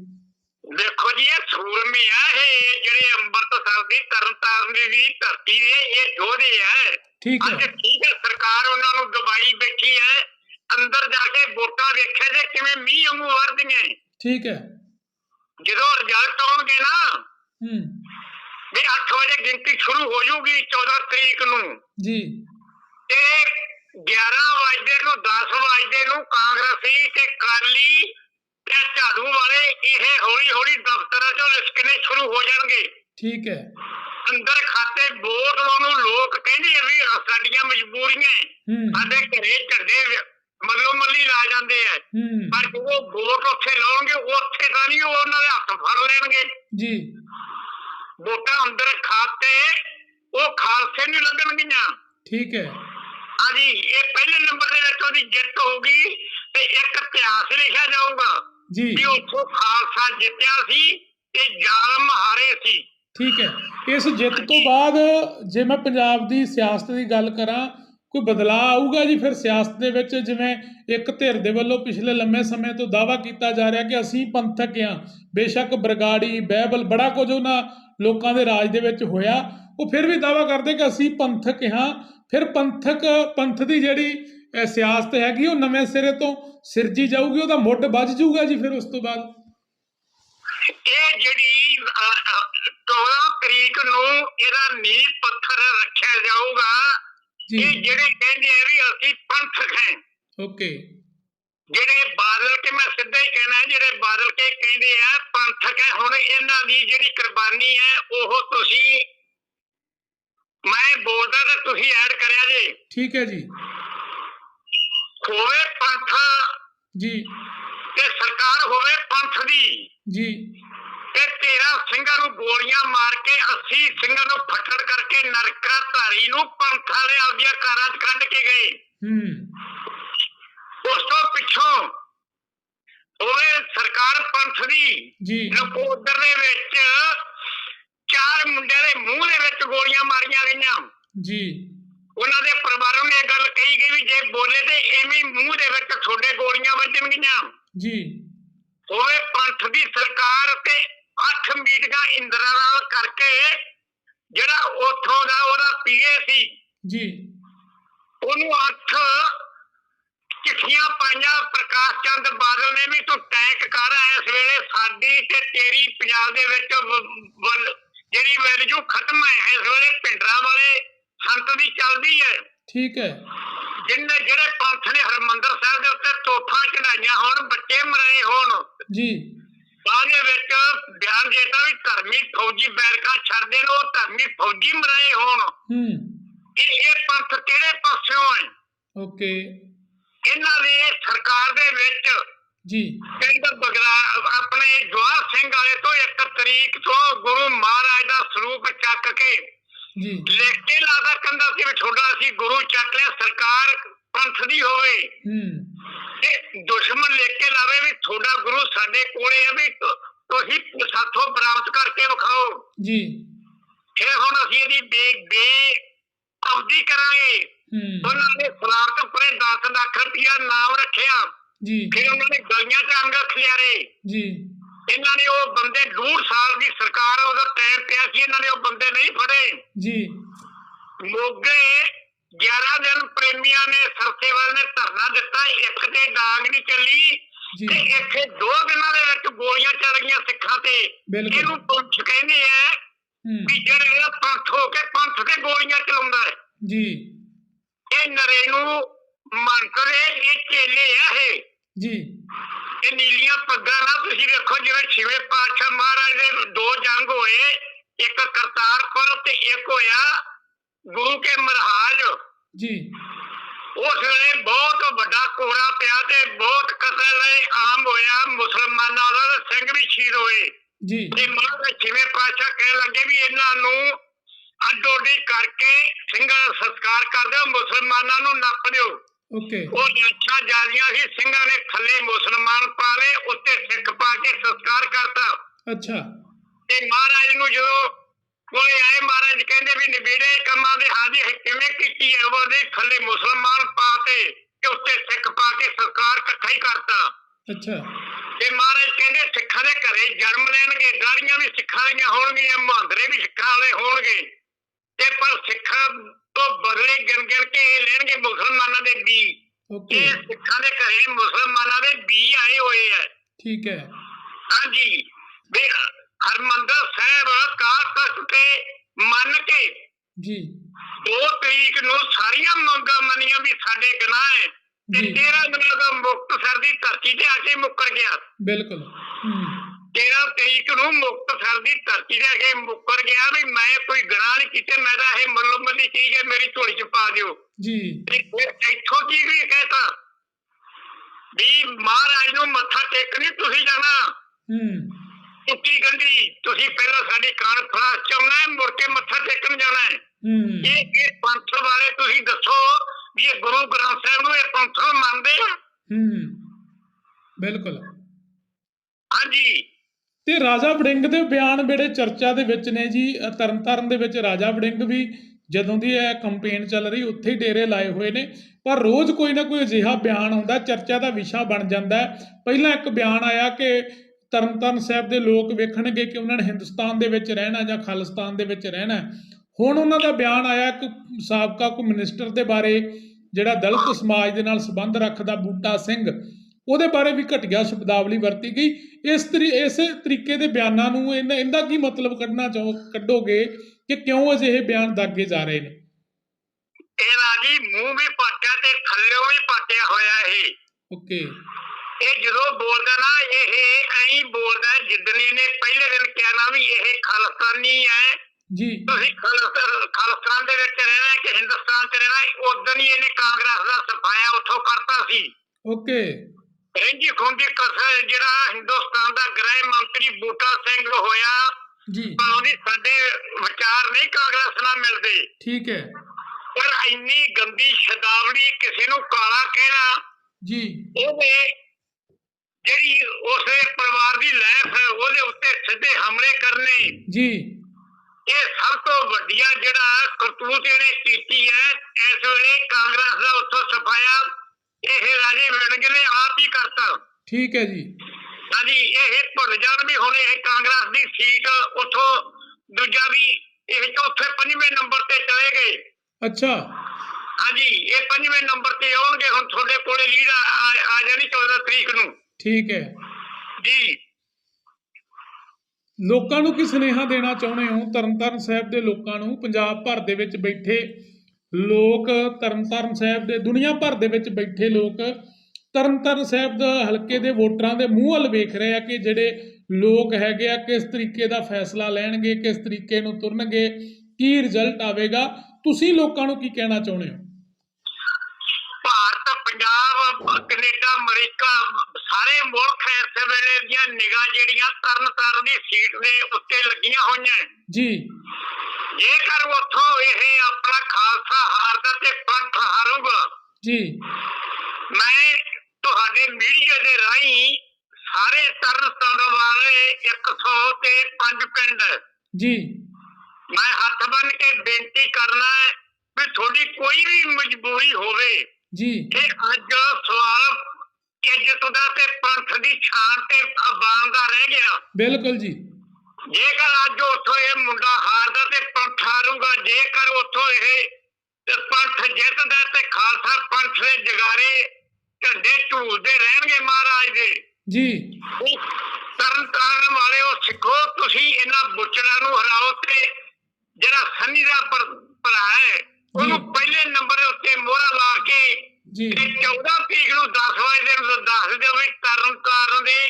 ਦੇਖੋ ਜੀ ਇਹ ਸੂਰਮੇ ਆ ਇਹ ਜਿਹੜੇ ਅੰਮ੍ਰਿਤਸਰ ਦੀ ਤਰਨਤਾਰਨ ਦੀ ਵੀ ਧਰਤੀ ਦੇ ਇਹ ਯੋਧੇ ਆ। ਠੀਕ ਅੱਜ ਹੈ ਠੀਕ ਹੈ ਸਰਕਾਰ ਉਹਨਾਂ ਨੂੰ ਦਬਾਈ ਬੈਠੀ ਹੈ ਅੰਦਰ ਜਾ ਕੇ ਵੇਖਿਆ ਜੇ ਕਿਵੇਂ ਮੀਂਹ ਵਾਂਗੂ ਵਰਦੀਆਂ ਠੀਕ ਹੈ। ਜਦੋਂ ਰਿਜ਼ਲਟ ਆਉਣਗੇ ਨਾ ਹੂੰ। ਵੀ 8 ਵਜੇ ਗਿਣਤੀ ਸ਼ੁਰੂ ਹੋ ਜਾਊਗੀ 14 ਤਰੀਕ ਨੂੰ। ਜੀ। ਤੇ 11 ਵਜੇ ਨੂੰ 10 ਵਜੇ ਨੂੰ ਕਾਂਗਰਸੀ ਤੇ ਕਾਲੀ ਤੇ ਝਾੜੂ ਵਾਲੇ ਇਹ ਹੌਲੀ ਹੌਲੀ ਦਫ਼ਤਰਾਂ ਚੋਂ ਲਿਸਕਣੇ ਸ਼ੁਰੂ ਹੋ ਜਾਣਗੇ। ਠੀਕ ਹੈ। ਅੰਦਰ ਖਾਤੇ ਵੋਟ ਨੂੰ ਲੋਕ ਕਹਿੰਦੇ ਵੀ ਸਾਡੀਆਂ ਮਜਬੂਰੀਆਂ ਸਾਡੇ ਘਰੇ ਝੰਡੇ ਮਗਰੋਂ ਮੱਲੀ ਲਾ ਜਾਂਦੇ ਆ ਪਰ ਜਦੋਂ ਵੋਟ ਉੱਥੇ ਲਾਉਣਗੇ ਉੱਥੇ ਤਾਂ ਨਹੀਂ ਉਹ ਉਹਨਾਂ ਦੇ ਹੱਥ ਫੜ ਲੈਣਗੇ। ਜੀ। ਵੋਟਾਂ ਅੰਦਰ ਖਾਤੇ ਉਹ ਖਾਲਸੇ ਨੂੰ ਲੱਗਣਗੀਆਂ। ਠੀਕ ਹੈ। ਹਾਂਜੀ ਇਹ ਪਹਿਲੇ ਨੰਬਰ ਦੇ ਵਿੱਚ ਉਹਦੀ ਜਿੱਤ ਹੋਊਗੀ ਤੇ ਇੱਕ ਇਤਿਹਾਸ ਲਿਖਿਆ ਜਾਊਗਾ ਜੀ। ਕਿ ਉੱਥੋਂ ਖਾਲਸਾ ਜਿੱਤਿਆ ਸੀ ਤੇ ਜ਼ਾਲਮ ਹਾਰੇ ਸੀ। ਠੀਕ ਹੈ। ਇਸ ਜਿੱਤ ਤੋਂ ਬਾਅਦ ਜੇ ਮੈਂ ਪੰਜਾਬ ਦੀ ਸਿਆਸਤ ਦੀ ਗੱਲ ਕਰਾਂ ਕੋਈ ਬਦਲਾਅ ਆਊਗਾ ਜੀ ਫਿਰ ਸਿਆਸਤ ਦੇ ਵਿੱਚ? ਜਿਵੇਂ ਇੱਕ ਧਿਰ ਦੇ ਵੱਲੋਂ ਪਿਛਲੇ ਲੰਮੇ ਸਮੇਂ ਤੋਂ ਦਾਵਾ ਕੀਤਾ ਜਾ ਰਿਹਾ ਕਿ ਅਸੀਂ ਪੰਥਕ ਹਾਂ ਬੇਸ਼ੱਕ ਬਰਗਾੜੀ ਬਾਈਬਲ ਬੜਾ ਕੁਝ ਉਹਨਾਂ ਲੋਕਾਂ ਦੇ ਰਾਜ ਦੇ ਵਿੱਚ ਹੋਇਆ। ਉਹ ਫਿਰ ਵੀ ਦਾਵਾ ਕਰਦੇ ਕਿ ਅਸੀਂ ਪੰਥਕ ਹਾਂ। ਫਿਰ ਪੰਥਕ ਪੰਥ ਦੀ ਜਿਹੜੀ ਸਿਆਸਤ ਹੈਗੀ ਉਹ ਨਵੇਂ ਸਿਰੇ ਤੋਂ ਸਿਰਜੀ ਜਾਊਗੀ ਉਹਦਾ ਮੁੱਢ ਵੱਜ ਜਾਊਗਾ ਜੀ ਫਿਰ ਉਸ ਤੋਂ ਬਾਅਦ। ਇਹ ਜਿਹੜੀ 14 ਤਰੀਕ ਨੂੰ ਇਹਦਾ ਨੀਂਹ ਪੱਥਰ ਰੱਖਿਆ ਜਾਊਗਾ। ਇਹ ਜਿਹੜੇ ਕਹਿੰਦੇ ਆ ਵੀ ਅਸੀਂ ਪੰਥਕ ਹਾਂ। ਓਕੇ। ਜਿਹੜੇ ਬਾਦਲ ਕੇ ਮੈਂ ਸਿੱਧਾ ਹੀ ਕਹਿਣਾ ਜਿਹੜੇ ਬਾਦਲ ਕੇ ਕਹਿੰਦੇ ਆ ਪੰਥਕ ਹੈ ਹੁਣ ਇਹਨਾਂ ਦੀ ਜਿਹੜੀ ਕੁਰਬਾਨੀ ਹੈ ਉਹ ਤੁਸੀਂ ਮੈਂ ਬੋਲਦਾ ਤਾਂ ਤੁਸੀਂ ਐਡ ਕਰਿਆ ਜੇ। ਠੀਕ ਹੈ ਜੀ। ਹੋਵੇ ਪੰਥ ਜੀ। ਤੇ ਸਰਕਾਰ ਹੋਵੇ ਪੰਥ ਦੀ। ਜੀ। ਤੇ 13 ਸਿੰਘਾਂ ਨੂੰ ਗੋਲੀਆਂ ਮਾਰ ਕੇ 80 ਸਿੰਘਾਂ ਨੂੰ ਫੱਟੜ ਕਰਕੇ ਨਰਕਾ ਧਾਰੀ ਨੂੰ ਪੰਥ ਵਾਲੇ ਆਪਦੀਆਂ ਕਾਰਾਂ 'ਚ ਕੱਢ ਕੇ ਗਏ। ਹੂੰ। ਉਸ ਤੋਂ ਪਿੱਛੋਂ ਹੋਵੇ ਸਰਕਾਰ ਪੰਥ ਦੀ ਜੀ। ਨਕੋਦਰ ਦੇ ਵਿੱਚ ਚਾਰ ਮੁੰਡਿਆਂ ਦੇ ਮੂੰਹ ਦੇ ਵਿੱਚ ਗੋਲੀਆਂ ਮਾਰੀਆਂ ਗਈਆਂ। ਜੀ। ਉਹਨਾਂ ਦੇ ਪਰਿਵਾਰਾਂ ਨੂੰ ਇਹ ਗੱਲ ਕਹੀ ਗਈ ਵੀ ਜੇ ਬੋਲੇ ਤੇ ਐਵੇਂ ਮੂੰਹ ਦੇ ਵਿੱਚ ਤੁਹਾਡੇ ਗੋਲੀਆਂ ਵੱਜਣਗੀਆਂ ਜੀ। ਹੋਵੇ ਪੰਥ ਦੀ ਸਰਕਾਰ ਤੇ ਅੱਠ ਮੀਟਿੰਗਾਂ ਇੰਦਰਾ ਨਾਲ ਕਰਕੇ ਜਿਹੜਾ ਉੱਥੋਂ ਦਾ ਉਹਦਾ ਪੀਏ ਸੀ। ਜੀ। ਉਹਨੂੰ ਅੱਠ ਚਿੱਠੀਆਂ ਪਾਈਆਂ ਪ੍ਰਕਾਸ਼ ਚੰਦ ਬਾਦਲ ਨੇ ਵੀ ਤੂੰ ਟੈਕ ਕਰ ਇਸ ਵੇਲੇ ਸਾਡੀ ਤੇ ਤੇਰੀ ਪੰਜਾਬ ਦੇ ਵਿੱਚ ਜਿਹੜੀ ਵੈਲਿਊ ਖਤਮ ਹੈ ਇਸ ਵੇਲੇ ਪਿੰਡਰਾਂ ਵਾਲੇ ਸੰਤ ਦੀ ਚੱਲਦੀ ਹੈ। ਠੀਕ ਹੈ। ਜਿੰਨੇ ਜਿਹੜੇ ਪੰਥ ਨੇ ਹਰਮੰਦਰ ਸਾਹਿਬ ਦੇ ਉੱਤੇ ਤੋਫਾਂ ਚੜਾਈਆਂ ਹੋਣ ਬੱਚੇ ਮਰਾਏ ਹੋਣ ਜੀ। ਬਾਅਦ ਵਿੱਚ ਬਿਆਨ ਦੇਤਾ ਵੀ ਧਰਮੀ ਫੌਜੀ ਬੈਰਕਾਂ ਛੱਡਦੇ ਨੇ ਉਹ ਧਰਮੀ ਫੌਜੀ ਮਰਾਏ ਹੋਣ। ਹੂੰ। ਇਹ ਪੰਥ ਕਿਹੜੇ ਪਾਸਿਓਂ ਹੈ? ਓਕੇ। ਸਰਕਾਰ ਦੇ ਵਿੱਚ ਜੀ। ਪਿੰਡ ਬਗਲਾ ਆਪਣੇ ਜਵਾਹਰ ਸਿੰਘ ਵਾਲੇ ਤੋਂ ਇੱਕ ਤਰੀਕ ਤੋਂ ਗੁਰੂ ਮਹਾਰਾਜ ਦਾ ਸਰੂਪ ਚੱਕ ਕੇ ਜੀ। ਲਿਖ ਕੇ ਲਾਦਾ ਕੰਦਾ ਸੀ ਵੀ ਤੁਹਾਡਾ ਅਸੀਂ ਗੁਰੂ ਚੱਕ ਲਿਆ ਸਰਕਾਰ ਪੰਥ ਦੀ ਹੋਵੇ। ਹੂੰ। ਤੇ ਦੁਸ਼ਮਣ ਲਿਖ ਕੇ ਲਾਵੇ ਵੀ ਤੁਹਾਡਾ ਗੁਰੂ ਸਾਡੇ ਕੋਲੇ ਆ ਵੀ ਤੁਸੀਂ ਸਾਥੋਂ ਬਰਾਮਦ ਕਰਕੇ ਵਿਖਾਓ। ਜੀ। ਫਿਰ ਹੁਣ ਅਸੀਂ ਇਹਦੀ ਬੇ ਬੇ ਅਵਧੀ ਕਰਾਂਗੇ। ਉਹਨਾਂ ਨੇ ਸਲਾਮਤ ਉੱਪਰੇ 10 ਲੱਖ ਰੁਪਇਆ ਨਾਮ ਰੱਖਿਆ। ਜੀ। ਫਿਰ ਉਹਨਾਂ ਨੇ ਗਲੀਆਂ 'ਚ ਅੰਗ ਖਿਆਰੇ ਜੀ। ਇਹਨਾਂ ਨੇ ਉਹ ਬੰਦੇ ਡੂਢ ਸਾਲ ਦੀ ਸਰਕਾਰ ਉਹਦਾ ਟਾਈਮ ਪਿਆ ਸੀ ਇਹਨਾਂ ਨੇ ਉਹ ਬੰਦੇ ਨਹੀਂ ਫੜੇ। ਜੀ। ਮੋਗੇ 11 ਦਿਨ ਪ੍ਰੇਮੀਆਂ ਨੇ ਸਰਸੇਵਾਲ ਨੇ ਧਰਨਾ ਦਿੱਤਾ ਇੱਕ ਤੇ ਡਾਂਗ ਨਹੀਂ ਚੱਲੀ ਤੇ ਇੱਥੇ ਦੋ ਦਿਨਾਂ ਦੇ ਵਿੱਚ ਗੋਲੀਆਂ ਚੱਲ ਗਈਆਂ ਸਿੱਖਾਂ ਤੇ। ਇਹਨੂੰ ਪੁਲਿਸ ਕਹਿੰਦੇ ਆ ਵੀ ਜਿਹੜੇ ਪੰਥ ਹੋ ਕੇ ਪੰਥ ਤੇ ਗੋਲੀਆਂ ਚਲਾਉਂਦਾ ਹੈ। ਜੀ। ਇਹ ਨਰੇ ਨੂੰ ਮੰਤਰੇ ਇਹ ਚੇਲੇ ਆ ਇਹ। ਜੀ। ਇਹ ਨੀਲੀਆਂ ਪੱਗਾਂ ਨਾਲ ਤੁਸੀਂ ਵੇਖੋ ਜਿਵੇਂ ਛੇਵੇਂ ਪਾਤਸ਼ਾਹ ਮਹਾਰਾਜ ਦੇ ਦੋ ਜੰਗ ਹੋਏ ਇੱਕ ਕਰਤਾਰਪੁਰ ਤੇ ਇੱਕ ਹੋਇਆ ਗੁਰੂ ਕੇ ਮਰਹਾਜ। ਜੀ। ਉਸ ਵੇਲੇ ਬਹੁਤ ਵੱਡਾ ਕੋਰਾ ਪਿਆ ਤੇ ਬਹੁਤ ਕਤਲ ਆਮ ਹੋਇਆ ਮੁਸਲਮਾਨਾਂ ਦਾ ਸਿੰਘ ਵੀ ਸ਼ਹੀਦ ਹੋਏ। ਜੀ। ਤੇ ਮਹਾਰਾਜ ਛੇਵੇਂ ਪਾਤਸ਼ਾਹ ਕਹਿਣ ਲੱਗੇ ਵੀ ਇਹਨਾਂ ਨੂੰ ਅੱਡੋਡੀ ਕਰਕੇ ਸਿੰਘਾਂ ਦਾ ਸੰਸਕਾਰ ਕਰ ਦਿਓ ਮੁਸਲਮਾਨਾਂ ਨੂੰ ਨੱਪ ਦਿਓ। ਓਕੇ। ਉਹ ਲਾਸ਼ਾਂ ਜਾਲੀਆਂ ਸੀ ਸਿੰਘਾਂ ਨੇ ਥੱਲੇ ਮੁਸਲਮਾਨ ਪਾ ਲਏ ਉੱਤੇ ਸਿੱਖ ਪਾ ਕੇ ਸੰਸਕਾਰ ਕਰਤਾ। ਅੱਛਾ। ਤੇ ਮਹਾਰਾਜ ਨੂੰ ਜਦੋਂ ਕੋਲੇ ਆਏ ਮਹਾਰਾਜ ਕਹਿੰਦੇ ਵੀ ਨਿਬੇੜੇ ਕੰਮਾਂ ਦੇ ਹਾਦੀ ਕਿਵੇਂ ਕੀਤੀ ਹੈ? ਉਹਦੇ ਥੱਲੇ ਮੁਸਲਮਾਨ ਪਾ ਤੇ ਉੱਤੇ ਸਿੱਖ ਪਾ ਕੇ ਸੰਸਕਾਰ ਇਕੱਠਾ ਹੀ ਕਰਤਾ। ਅੱਛਾ। ਤੇ ਮਹਾਰਾਜ ਕਹਿੰਦੇ ਸਿੱਖਾਂ ਦੇ ਘਰੇ ਜਨਮ ਲੈਣਗੇ ਗਾੜੀਆਂ ਵੀ ਸਿੱਖਾਂ ਵਾਲੀਆਂ ਹੋਣਗੀਆਂ ਮਹਾਂਦਰੇ ਵੀ ਸਿੱਖਾਂ ਵਾਲੇ ਹੋਣਗੇ। ਤੇ ਪਰ ਸਿੱਖਾਂ ਤੋਂ ਬਦਲੇ ਗਿਣ ਗਿਣ ਕੇ ਇਹ ਲੈਣਗੇ ਮੁਸਲਮਾਨਾਂ ਦੇ ਵੀ ਓਕੇ। ਇਹ ਸਿੱਖਾਂ ਦੇ ਘਰੇ ਮੁਸਲਮਾਨਾਂ ਦੇ ਬੀ ਆਏ ਹੋਏ ਹੈ ਠੀਕ ਹੈ। ਹਾਂਜੀ। ਵੀ ਹਰਮੰਦਰ ਸਾਹਿਬ ਕਾਲ ਤਖਤ ਤੇ ਮੰਨ ਕੇ ਜੀ। ਦੋ ਤਰੀਕ ਨੂੰ ਸਾਰੀਆਂ ਮੰਗਾਂ ਮੰਨੀਆਂ ਵੀ ਸਾਡੇ ਗੁਨਾਹ ਹੈ ਤੇ ਜੀ। 13 ਦਿਨਾਂ ਦਾ ਮੁਕਤਸਰ ਦੀ ਧਰਤੀ ਤੇ ਆ ਕੇ ਮੁੱਕਰ ਗਿਆ। ਬਿਲਕੁਲ। 13 ਤਰੀਕ ਨੂੰ ਮੁਕਤਸਰ ਦੀ ਧਰਤੀ ਤੇ ਕੇ ਮੁੱਕਰ ਗਿਆ ਵੀ ਮੈਂ ਕੋਈ ਗੁਨਾਹ ਨਹੀਂ ਕੀਤੇ ਮੈਂ ਤਾਂ ਇਹ ਮੱਲੋ ਮੱਲੀ ਚੀਜ਼ ਹੈ ਮੇਰੀ ਝੋਲੀ ਚ ਪਾ ਦਿਓ। ਜੀ। ਤੇ ਫਿਰ ਇੱਥੋਂ ਕੀ ਵੀ ਕਹਤਾ ਵੀ ਮਹਾਰਾਜ ਨੂੰ ਮੱਥਾ ਟੇਕਣੀ ਤੁਸੀਂ ਜਾਣਾ। ਹੂੰ। ਟੁੱਟੀ ਗੰਢੀ ਤੁਸੀਂ ਪਹਿਲਾਂ ਸਾਡੀ ਕਾਨ ਫਰਾਸ ਚਾਉਣਾ ਹੈ ਮੁੜ ਕੇ ਮੱਥਾ ਟੇਕਣ ਜਾਣਾ ਹੈ। ਹੂੰ। ਇਹ ਇਹ ਪੰਥ ਵਾਲੇ ਤੁਸੀਂ ਦੱਸੋ ਵੀ ਇਹ ਗੁਰੂ ਗ੍ਰੰਥ ਸਾਹਿਬ ਨੂੰ ਇਹ ਪੰਥ ਨੂੰ ਮੰਨਦੇ ਆ? ਹੂੰ। ਬਿਲਕੁਲ। ਹਾਂਜੀ। ਤੇ ਰਾਜਾ ਵੜਿੰਗ ਦੇ ਬਿਆਨ ਬੜੇ ਚਰਚਾ ਦੇ ਵਿੱਚ ਨੇ ਜੀ ਅ, ਤਰਨਤਾਰਨ ਦੇ ਵਿੱਚ ਰਾਜਾ ਵੜਿੰਗ ਵੀ ਜਦੋਂ ਦੀ ਇਹ ਕੰਪੇਨ ਚੱਲ ਰਹੀ ਉੱਥੇ ਹੀ ਡੇਰੇ ਲਾਏ ਹੋਏ ਨੇ। ਪਰ ਰੋਜ਼ ਕੋਈ ਨਾ ਕੋਈ ਅਜਿਹਾ ਬਿਆਨ ਆਉਂਦਾ ਚਰਚਾ ਦਾ ਵਿਸ਼ਾ ਬਣ ਜਾਂਦਾ ਪਹਿਲਾਂ ਇੱਕ ਬਿਆਨ ਆਇਆ ਕਿ ਤਰਨਤਾਰਨ ਸਾਹਿਬ ਦੇ ਲੋਕ ਵੇਖਣਗੇ ਕਿ ਉਹਨਾਂ ਨੇ ਹਿੰਦੁਸਤਾਨ ਦੇ ਵਿੱਚ ਰਹਿਣਾ ਜਾਂ ਖਾਲਿਸਤਾਨ ਦੇ ਵਿੱਚ ਰਹਿਣਾ ਹੁਣ ਉਹਨਾਂ ਦਾ ਬਿਆਨ ਆਇਆ ਕਿ ਸਾਬਕਾ ਕੋ ਮਿਨਿਸਟਰ ਦੇ ਬਾਰੇ ਜਿਹੜਾ ਦਲਿਤ ਸਮਾਜ ਦੇ ਨਾਲ ਸੰਬੰਧ ਰੱਖਦਾ ਬੂਟਾ ਸਿੰਘ। ਉਹਦੇ ਬਾਰੇ ਵੀ ਘਟੀਆ ਸ਼ਬਦਾਵਲੀ ਵਰਤੀ ਗਈ। ਇਸ ਤਰੀ ਇਸ ਤਰੀਕੇ ਦੇ ਬਿਆਨਾਂ ਨੂੰ ਇਹਨਾਂ ਇਹਦਾ ਕੀ ਮਤਲਬ ਕੱਢਣਾ ਚਾਹੋ ਕੱਢੋਗੇ ਕਿ ਕਿਉਂ ਅਜਿਹੇ ਬਿਆਨ ਦਾਗੇ ਜਾ ਰਹੇ ਨੇ? ਇਹ ਰਾਜੀ ਮੂੰਹ ਵੀ ਪਾਟਿਆ ਤੇ ਥੱਲਿਓਂ ਵੀ ਪਾਟਿਆ ਹੋਇਆ ਇਹ। ਓਕੇ। ਇਹ ਜਦੋਂ ਬੋਲਦਾ ਨਾ ਇਹ ਐਂ ਬੋਲਦਾ ਜਿੱਦਣ ਇਹਨੇ ਪਹਿਲੇ ਦਿਨ ਕਿਹਾ ਨਾ ਵੀ ਇਹ ਖਾਲਿਸਤਾਨੀ ਹੈ। ਜੀ। ਤੁਸੀਂ ਖਾਲਿਸਤਾਨ ਖਾਲਿਸਤਾਨ ਦੇ ਵਿੱਚ ਰਹਿਣਾ ਕਿ ਹਿੰਦੁਸਤਾਨ 'ਚ ਰਹਿਣਾ ਉਦੋਂ ਹੀ ਇਹਨੇ ਕਾਂਗਰਸ ਦਾ ਸਫਾਇਆ ਉੱਥੋਂ ਕਰਤਾ ਸੀ। ਓਕੇ। ਰੰਜੀ ਖੁੰਡੀ ਕਸਰ ਜਿਹੜਾ ਹਿੰਦੁਸਤਾਨ ਦਾ ਗ੍ਰਹਿ ਮੰਤਰੀ ਬੂਟਾ ਸਿੰਘ ਹੋਇਆ ਜੀ। ਪਰ ਉਹਦੀ ਸਾਡੇ ਵਿਚਾਰ ਨਹੀਂ ਕਾਂਗਰਸ ਨਾਲ ਮਿਲਦੇ। ਠੀਕ ਹੈ। ਪਰ ਇੰਨੀ ਗੰਦੀ ਸ਼ਬਦਾਵਲੀ ਕਿਸੇ ਨੂੰ ਕਾਲਾ ਕਹਿਣਾ ਜੀ। ਉਹਦੇ ਜਿਹੜੀ ਉਸਦੇ ਪਰਿਵਾਰ ਦੀ ਲਾਈਫ ਹੈ ਉਹਦੇ ਉੱਤੇ ਸਿੱਧੇ ਹਮਲੇ ਕਰਨੇ ਜੀ। ਇਹ ਸਭ ਤੋਂ ਵੱਡੀਆ ਜਿਹੜਾ ਕਰਤੂਤ ਇਹਨੇ ਕੀਤੀ ਹੈ ਇਸ ਵੇਲੇ ਕਾਂਗਰਸ ਦਾ ਉੱਥੋਂ ਸਫਾਇਆ ਇਹ ਰਾਜੇ ਵੜਿੰਗ ਨੇ ਆਪ ਹੀ ਕਰਤਾ। ਠੀਕ ਹੈ ਜੀ। ਹਾਂਜੀ ਇਹ ਭੁੱਲ ਜਾਣ ਵੀ ਹੁਣ ਇਹ ਕਾਂਗਰਸ ਦੀ ਸੀਟ ਉੱਥੋਂ ਦੂਜਾ ਵੀ ਇਹ ਚੌਥੇ ਪੰਜਵੇਂ ਨੰਬਰ ਤੇ ਚਲੇ ਗਏ। ਅੱਛਾ। ਹਾਂਜੀ ਇਹ ਪੰਜਵੇਂ ਨੰਬਰ ਤੇ ਆਉਣਗੇ ਹੁਣ ਤੁਹਾਡੇ ਕੋਲੇ ਲੀਡ ਆ ਆ ਜਾਣੀ 14 ਤਰੀਕ ਨੂੰ। ਠੀਕ ਹੈ। ਜੀ। ਲੋਕਾਂ ਨੂੰ ਕੀ ਸੁਨੇਹਾ ਦੇਣਾ ਚਾਹੁੰਦੇ ਹੋ? ਤਰਨਤਾਰਨ ਸਾਹਿਬ ਦੇ ਲੋਕਾਂ ਨੂੰ ਪੰਜਾਬ ਭਰ ਦੇ ਵਿੱਚ ਬੈਠੇ ਲੋਕ ਤਰਨਤਾਰਨ ਸਾਹਿਬ ਦੇ ਦੁਨੀਆ ਭਰ ਦੇ ਵਿੱਚ ਬੈਠੇ ਲੋਕ ਤਰਨਤਾਰਨ ਸਾਹਿਬ ਦਾ ਹਲਕੇ ਦੇ ਵੋਟਰਾਂ ਦੇ ਮੂੰਹ ਵੱਲ ਵੇਖ ਰਹੇ ਆ ਕਿ ਜਿਹੜੇ ਲੋਕ ਹੈਗੇ ਆ ਕਿਸ ਤਰੀਕੇ ਦਾ ਫੈਸਲਾ ਲੈਣਗੇ ਕਿਸ ਤਰੀਕੇ ਨੂੰ ਤੁਰਨਗੇ ਕੀ ਰਿਜ਼ਲਟ ਆਵੇਗਾ। ਤੁਸੀਂ ਲੋਕਾਂ ਨੂੰ ਕੀ ਕਹਿਣਾ ਚਾਹੁੰਦੇ ਹੋ? ਭਾਰਤ ਪੰਜਾਬ ਕੈਨੇਡਾ ਅਮਰੀਕਾ ਸਾਰੇ ਮੁਲਕ ਇਸ ਵੇਲੇ ਦੀਆਂ ਨਿਗਾਹ ਜਿਹੜੀਆਂ ਤਰਨ ਤਾਰਨ ਦੀ ਸੀਟ ਦੇ ਉੱਤੇ ਲੱਗੀਆਂ ਹੋਈਆਂ ਜੀ। ਜੇਕਰ ਉੱਥੋਂ ਇਹ ਆਪਣਾ ਖਾਲਸਾ ਹਾਰਦਾ ਤੇ ਪੰਥ ਹਾਰੂਗਾ ਜੀ। ਮੈਂ ਤੁਹਾਡੇ ਮੀਡੀਆ ਦੇ ਰਾਹੀਂ ਸਾਰੇ ਤਰਨ ਤਾਰਨ ਵਾਲੇ 100 ਤੇ 5 ਪਿੰਡ ਜੀ। ਮੈਂ ਹੱਥ ਬੰਨ ਕੇ ਬੇਨਤੀ ਕਰਨਾ ਹੈ ਵੀ ਤੁਹਾਡੀ ਕੋਈ ਵੀ ਮਜਬੂਰੀ ਹੋਵੇ ਜੀ। ਇਹ ਅੱਜ ਸਵਾਲ ਇੱਜ਼ਤ ਦਾ ਤੇ ਪੰਥ ਦੀ ਛਾਣ ਤੇ ਆਵਾਮ ਦਾ ਰਹਿ ਗਿਆ। ਬਿਲਕੁਲ ਜੀ। ਜੇਕਰ ਅੱਜ ਉੱਥੋਂ ਇਹ ਮੁੰਡਾ ਹਾਰਦਾ ਤੇ ਪੰਥ ਹਾਰੂਗਾ ਜੇਕਰ ਉੱਥੋਂ ਇਹ ਪੰਥ ਜਿੱਤਦਾ ਤੇ ਖਾਲਸਾ ਪੰਥ ਦੇ ਜਗਾਰੇ ਝੰਡੇ ਝੂਲਦੇ ਰਹਿਣਗੇ ਮਹਾਰਾਜ ਦੇ। ਜੀ। ਤਰਨ ਤਾਰਨ ਵਾਲੇ ਉਹ ਸਿੱਖੋ ਤੁਸੀਂ ਇਹਨਾਂ ਬੁੱਚੜਾਂ ਨੂੰ ਹਰਾਓ ਤੇ ਜਿਹੜਾ ਸੰਨੀ ਦਾ ਭਰ- ਹੈ ਉਹਨੂੰ। ਪਹਿਲੇ ਨੰਬਰ ਉੱਤੇ ਮੋਹਰਾ ਲਾ ਕੇ ਜੀ। ਤੇ 14 ਤਰੀਕ ਨੂੰ 10 ਵਜੇ ਨੂੰ ਦੱਸ ਦਿਓ ਵੀ ਤਰਨ ਤਾਰਨ ਦੇ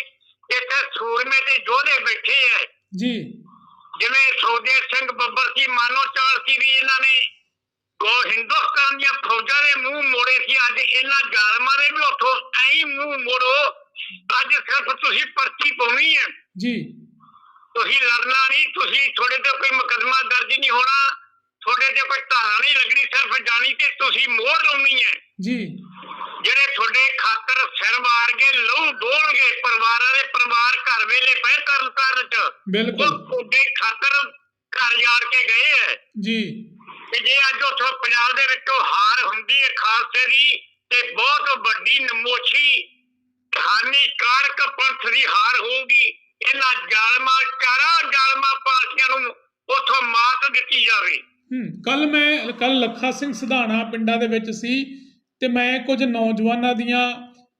ਇੱਥੇ ਸੂਰਮੇ ਤੇ ਯੋਧੇ ਬੈਠੇ ਐ ਜੀ। ਜਿਵੇਂ ਸੋਦੇਵ ਸਿੰਘ ਬੱਬਰ ਸੀ ਮਾਨੋ ਚਾਲ ਸੀ ਵੀ ਇਹਨਾਂ ਨੇ ਉਹ ਹਿੰਦੁਸਤਾਨ ਦੀਆਂ ਫੌਜਾਂ ਦੇ ਮੂੰਹ ਮੋੜੇ ਸੀ ਅੱਜ ਇਹਨਾਂ ਜ਼ਾਲਮਾਂ ਦੇ ਵੀ ਉੱਥੋਂ ਐਂ ਮੂੰਹ ਮੋੜੋ ਅੱਜ ਸਿਰਫ ਤੁਸੀਂ ਪਰਚੀ ਪਾਉਣੀ ਹੈ। ਜੀ। ਤੁਸੀਂ ਲੜਨਾ ਨਹੀਂ ਤੁਸੀਂ ਤੁਹਾਡੇ ਤੇ ਕੋਈ ਮੁਕੱਦਮਾ ਦਰਜ ਨਹੀਂ ਹੋਣਾ ਤੁਹਾਡੇ ਤੇ ਕੋਈ ਧਾਰਾ ਨਹੀਂ ਲੱਗਣੀ ਸਿਰਫ ਜਾਣੀ ਤੇ ਤੁਸੀਂ ਮੋਹਰ ਲਾਉਣੀ ਹੈ। ਜੀ। ਜਿਹੜੇ ਤੁਹਾਡੇ ਖਾਤਰ ਸਿਰ ਮਾਰ ਕੇ ਲਹੂ ਡੋਲਣਗੇ ਪਰਿਵਾਰਾਂ ਦੇ ਪਰਿਵਾਰ ਘਰ ਵੇਲੇ ਪਏ ਤਰਨ ਤਾਰਨ ਚ ਬਿਲਕੁਲ। ਤੁਹਾਡੇ ਖਾਤਰ ਘਰ ਯਾਰ ਕੇ ਗਏ ਹੈ ਜੀ। ਤੇ ਜੇ ਅੱਜ ਉੱਥੋਂ ਪੰਜਾਬ ਦੇ ਵਿੱਚੋਂ ਹਾਰ ਹੁੰਦੀ ਹੈ ਖਾਲਸੇ ਦੀ ਤੇ ਬਹੁਤ ਵੱਡੀ ਨਮੋਸ਼ੀ ਹਾਨੀਕਾਰਕ ਪੰਥ ਦੀ ਹਾਰ ਹੋਊਗੀ। ਇਹਨਾਂ ਜ਼ਾਲਮਾਂ ਚਾਰਾਂ ਜ਼ਾਲਮਾਂ ਪਾਰਟੀਆਂ ਨੂੰ ਉੱਥੋਂ ਮਾਤ ਦਿੱਤੀ ਜਾਵੇ। ਹੂੰ ਕੱਲ ਮੈਂ ਕੱਲ ਲੱਖਾ ਸਿੰਘ ਸਿਧਾਣਾ ਪਿੰਡਾਂ ਦੇ ਵਿੱਚ ਸੀ ਤੇ ਮੈਂ ਕੁਝ ਨੌਜਵਾਨਾਂ ਦੀਆਂ